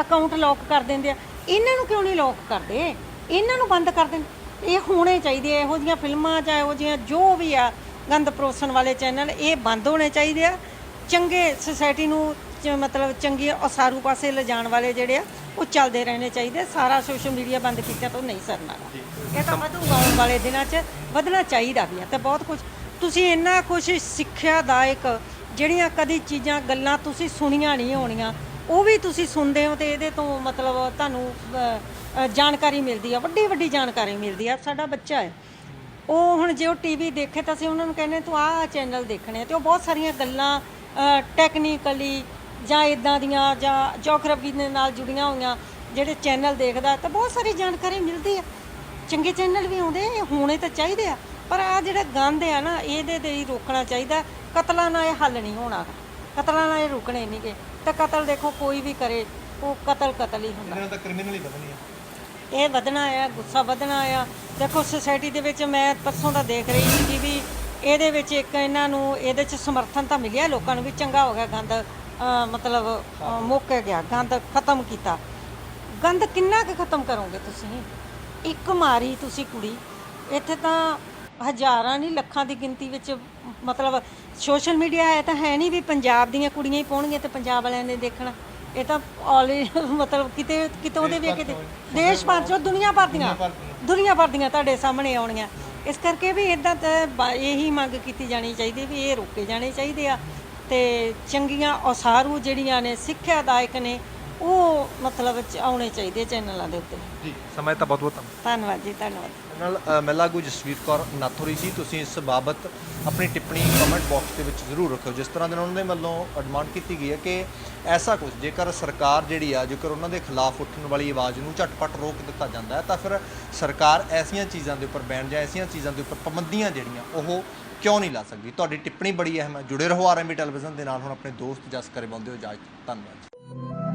Speaker 1: ਅਕਾਊਂਟ ਲੌਕ ਕਰ ਦਿੰਦੇ ਆ। ਇਹਨਾਂ ਨੂੰ ਕਿਉਂ ਨਹੀਂ ਲੌਕ ਕਰਦੇ? ਇਹਨਾਂ ਨੂੰ ਬੰਦ ਕਰ ਦੇਣ ਇਹ ਹੋਣੇ ਚਾਹੀਦੇ ਆ ਇਹੋ ਜੀਆਂ ਫਿਲਮਾਂ ਜਾਂ ਇਹੋ ਜੀਆਂ ਜੋ ਵੀ ਆ ਗੰਦ ਪਰੋਸਣ ਵਾਲੇ ਚੈਨਲ ਇਹ ਬੰਦ ਹੋਣੇ ਚਾਹੀਦੇ ਆ। ਚੰਗੇ ਸੁਸਾਇਟੀ ਨੂੰ ਮਤਲਬ ਚੰਗੇ ਉਸਾਰੂ ਪਾਸੇ ਲਿਜਾਣ ਵਾਲੇ ਜਿਹੜੇ ਆ ਉਹ ਚੱਲਦੇ ਰਹਿਣੇ ਚਾਹੀਦੇ। ਸਾਰਾ ਸੋਸ਼ਲ ਮੀਡੀਆ ਬੰਦ ਕੀਤਾ ਤਾਂ ਨਹੀਂ ਸਰਨਾ। ਇਹ ਤਾਂ ਵਧੂਗਾ ਆਉਣ ਵਾਲੇ ਦਿਨਾਂ 'ਚ ਵਧਣਾ ਚਾਹੀਦਾ ਵੀ ਆ ਤੇ ਬਹੁਤ ਕੁਝ ਤੁਸੀਂ ਇੰਨਾ ਕੁਝ ਸਿੱਖਿਆਦਾਇਕ ਜਿਹੜੀਆਂ ਕਦੀ ਚੀਜ਼ਾਂ ਗੱਲਾਂ ਤੁਸੀਂ ਸੁਣੀਆਂ ਨਹੀਂ ਹੋਣੀਆਂ ਉਹ ਵੀ ਤੁਸੀਂ ਸੁਣਦੇ ਹੋ ਤੇ ਇਹਦੇ ਤੋਂ ਮਤਲਬ ਤੁਹਾਨੂੰ ਅ, ਜਾਣਕਾਰੀ ਮਿਲਦੀ ਆ ਵੱਡੀ ਵੱਡੀ ਜਾਣਕਾਰੀ ਮਿਲਦੀ ਆ ਸਾਡਾ ਬੱਚਾ ਹੈ। ਉਹ ਹੁਣ ਜੇ ਉਹ ਟੀਵੀ ਦੇਖੇ ਤਾਂ ਅਸੀਂ ਉਹਨਾਂ ਨੂੰ ਕਹਿੰਦੇ ਤੂੰ ਆਹ ਚੈਨਲ ਦੇਖਣੇ ਆ ਤੇ ਉਹ ਬਹੁਤ ਸਾਰੀਆਂ ਗੱਲਾਂ ਟੈਕਨੀਕਲੀ ਜਾਂ ਇਦਾਂ ਦੀਆਂ ਜਾਂ ਜੀਓਗ੍ਰਾਫੀ ਦੇ ਨਾਲ ਜੁੜੀਆਂ ਹੋਈਆਂ ਜਿਹੜੇ ਚੈਨਲ ਦੇਖਦਾ ਤਾਂ ਬਹੁਤ ਸਾਰੀ ਜਾਣਕਾਰੀ ਮਿਲਦੀ ਆ। ਚੰਗੇ ਚੈਨਲ ਵੀ ਆਉਂਦੇ ਇਹ ਹੋਣੇ ਤਾਂ ਚਾਹੀਦੇ ਆ। ਪਰ ਆ ਜਿਹੜਾ ਗੰਦ ਆ ਨਾ ਇਹਦੇ ਤੇ ਹੀ ਰੋਕਣਾ ਚਾਹੀਦਾ। ਕਤਲਾਂ ਨਾਲ ਇਹ ਹੱਲ ਨਹੀਂ ਹੋਣਾ। ਕਤਲਾਂ ਨਾਲ ਇਹ ਰੁਕਣੇ ਨਹੀਂਗੇ ਤਾਂ ਕਤਲ ਦੇਖੋ ਕੋਈ ਵੀ ਕਰੇ ਉਹ ਕਤਲ ਕਤਲ ਹੀ ਹੁੰਦਾ।
Speaker 2: ਇਹਨਾਂ ਤਾਂ ਕ੍ਰਿਮੀਨਲ ਹੀ ਵਧਣੀ ਆ।
Speaker 1: ਇਹ ਵਧਣਾ ਆ ਗੁੱਸਾ ਵਧਣਾ ਆ। ਦੇਖੋ ਸੁਸਾਇਟੀ ਦੇ ਵਿੱਚ ਮੈਂ ਪਰਸੋਂ ਦਾ ਦੇਖ ਰਹੀ ਸੀ ਵੀ ਇਹਦੇ ਵਿੱਚ ਇੱਕ ਇਹਨਾਂ ਨੂੰ ਇਹਦੇ 'ਚ ਸਮਰਥਨ ਤਾਂ ਮਿਲਿਆ ਲੋਕਾਂ ਨੂੰ ਵੀ ਚੰਗਾ ਹੋ ਗਿਆ ਗੰਦ ਮਤਲਬ ਮੁੱਕ ਗਿਆ ਗੰਦ ਖਤਮ ਕੀਤਾ। ਗੰਦ ਕਿੰਨਾ ਕੁ ਖਤਮ ਕਰੋਗੇ ਤੁਸੀਂ? ਇੱਕ ਮਾਰੀ ਤੁਸੀਂ ਕੁੜੀ। ਇੱਥੇ ਤਾਂ ਹਜ਼ਾਰਾਂ ਨਹੀਂ ਲੱਖਾਂ ਦੀ ਗਿਣਤੀ ਵਿੱਚ ਮਤਲਬ ਸੋਸ਼ਲ ਮੀਡੀਆ ਹੈ ਤਾਂ ਹੈ ਨਹੀਂ ਵੀ ਪੰਜਾਬ ਦੀਆਂ ਕੁੜੀਆਂ ਹੀ ਪਾਉਣਗੀਆਂ ਤੇ ਪੰਜਾਬ ਵਾਲਿਆਂ ਨੇ ਦੇਖਣਾ। ਇਹ ਤਾਂ ਆਲ ਮਤਲਬ ਕਿਤੇ ਕਿਤੋਂ ਦੇ ਵੀ ਕਿਤੇ। ਦੇਸ਼ ਭਰ ਚੋਂ ਦੁਨੀਆ ਭਰ ਦੀਆਂ ਦੁਨੀਆ ਭਰ ਦੀਆਂ। ਤੁਹਾਡੇ ਸਾਹਮਣੇ ਆਉਣੀਆਂ। ਇਸ ਕਰਕੇ ਵੀ ਇਦਾਂ ਤਾਂ ਇਹੀ ਮੰਗ ਕੀਤੀ ਜਾਣੀ ਚਾਹੀਦੀ ਵੀ ਇਹ ਰੋਕੇ ਜਾਣੇ ਚਾਹੀਦੇ ਆ। ਤੇ ਚੰਗੀਆਂ ਔਸਾਰੂ ਜਿਹੜੀਆਂ ਨੇ ਸਿੱਖਿਆਦਾਇਕ ਨੇ ਉਹ ਮਤਲਬ ਚ ਆਉਣੇ ਚਾਹੀਦੇ ਚੈਨਲਾਂ ਦੇ ਉੱਤੇ।
Speaker 2: ਜੀ ਸਮਾਂ ਤਾਂ ਬਹੁਤ ਬਹੁਤ ਧੰਨਵਾਦ।
Speaker 1: ਧੰਨਵਾਦ ਜੀ ਧੰਨਵਾਦ।
Speaker 2: ਨਾਲ ਅ, ਮੈਂ ਲਾਗੂ ਜਸਵੀਰ ਕੌਰ ਨਾਥੋਰੀ ਸੀ ਤੁਸੀਂ ਇਸ ਬਾਬਤ ਆਪਣੀ ਟਿੱਪਣੀ ਕਮੈਂਟ ਬਾਕਸ ਦੇ ਵਿੱਚ ਜ਼ਰੂਰ ਰੱਖੋ ਜਿਸ ਤਰ੍ਹਾਂ ਦੇ ਨਾਲ ਉਹਨਾਂ ਦੇ ਵੱਲੋਂ ਡਿਮਾਂਡ ਕੀਤੀ ਗਈ ਹੈ ਕਿ ਐਸਾ ਕੁਝ ਜੇਕਰ ਸਰਕਾਰ ਜਿਹੜੀ ਆ ਜੇਕਰ ਉਹਨਾਂ ਦੇ ਖਿਲਾਫ ਉੱਠਣ ਵਾਲੀ ਆਵਾਜ਼ ਨੂੰ ਝਟਪਟ ਰੋਕ ਦਿੱਤਾ ਜਾਂਦਾ ਹੈ ਤਾਂ ਫਿਰ ਸਰਕਾਰ ਐਸੀਆਂ ਚੀਜ਼ਾਂ ਦੇ ਉੱਪਰ ਬੈਨ ਜਾਂ ਐਸੀਆਂ ਚੀਜ਼ਾਂ ਦੇ ਉੱਪਰ ਪਾਬੰਦੀਆਂ ਜਿਹੜੀਆਂ ਉਹ ਕਿਉਂ ਨਹੀਂ ਲਾ ਸਕਦੀ? ਤੁਹਾਡੀ ਟਿੱਪਣੀ ਬੜੀ ਅਹਿਮ ਹੈ ਜੁੜੇ ਰਹੋ ਆਰਐਮਬੀ ਟੈਲੀਵਿਜ਼ਨ ਦੇ ਨਾਲ ਹੁਣ ਆਪਣੇ ਦੋਸਤ ਜਸ ਕਰੇ ਬੰਦੇ ਹੋ ਇਜਾਜ਼ਤ ਧੰਨਵਾਦ।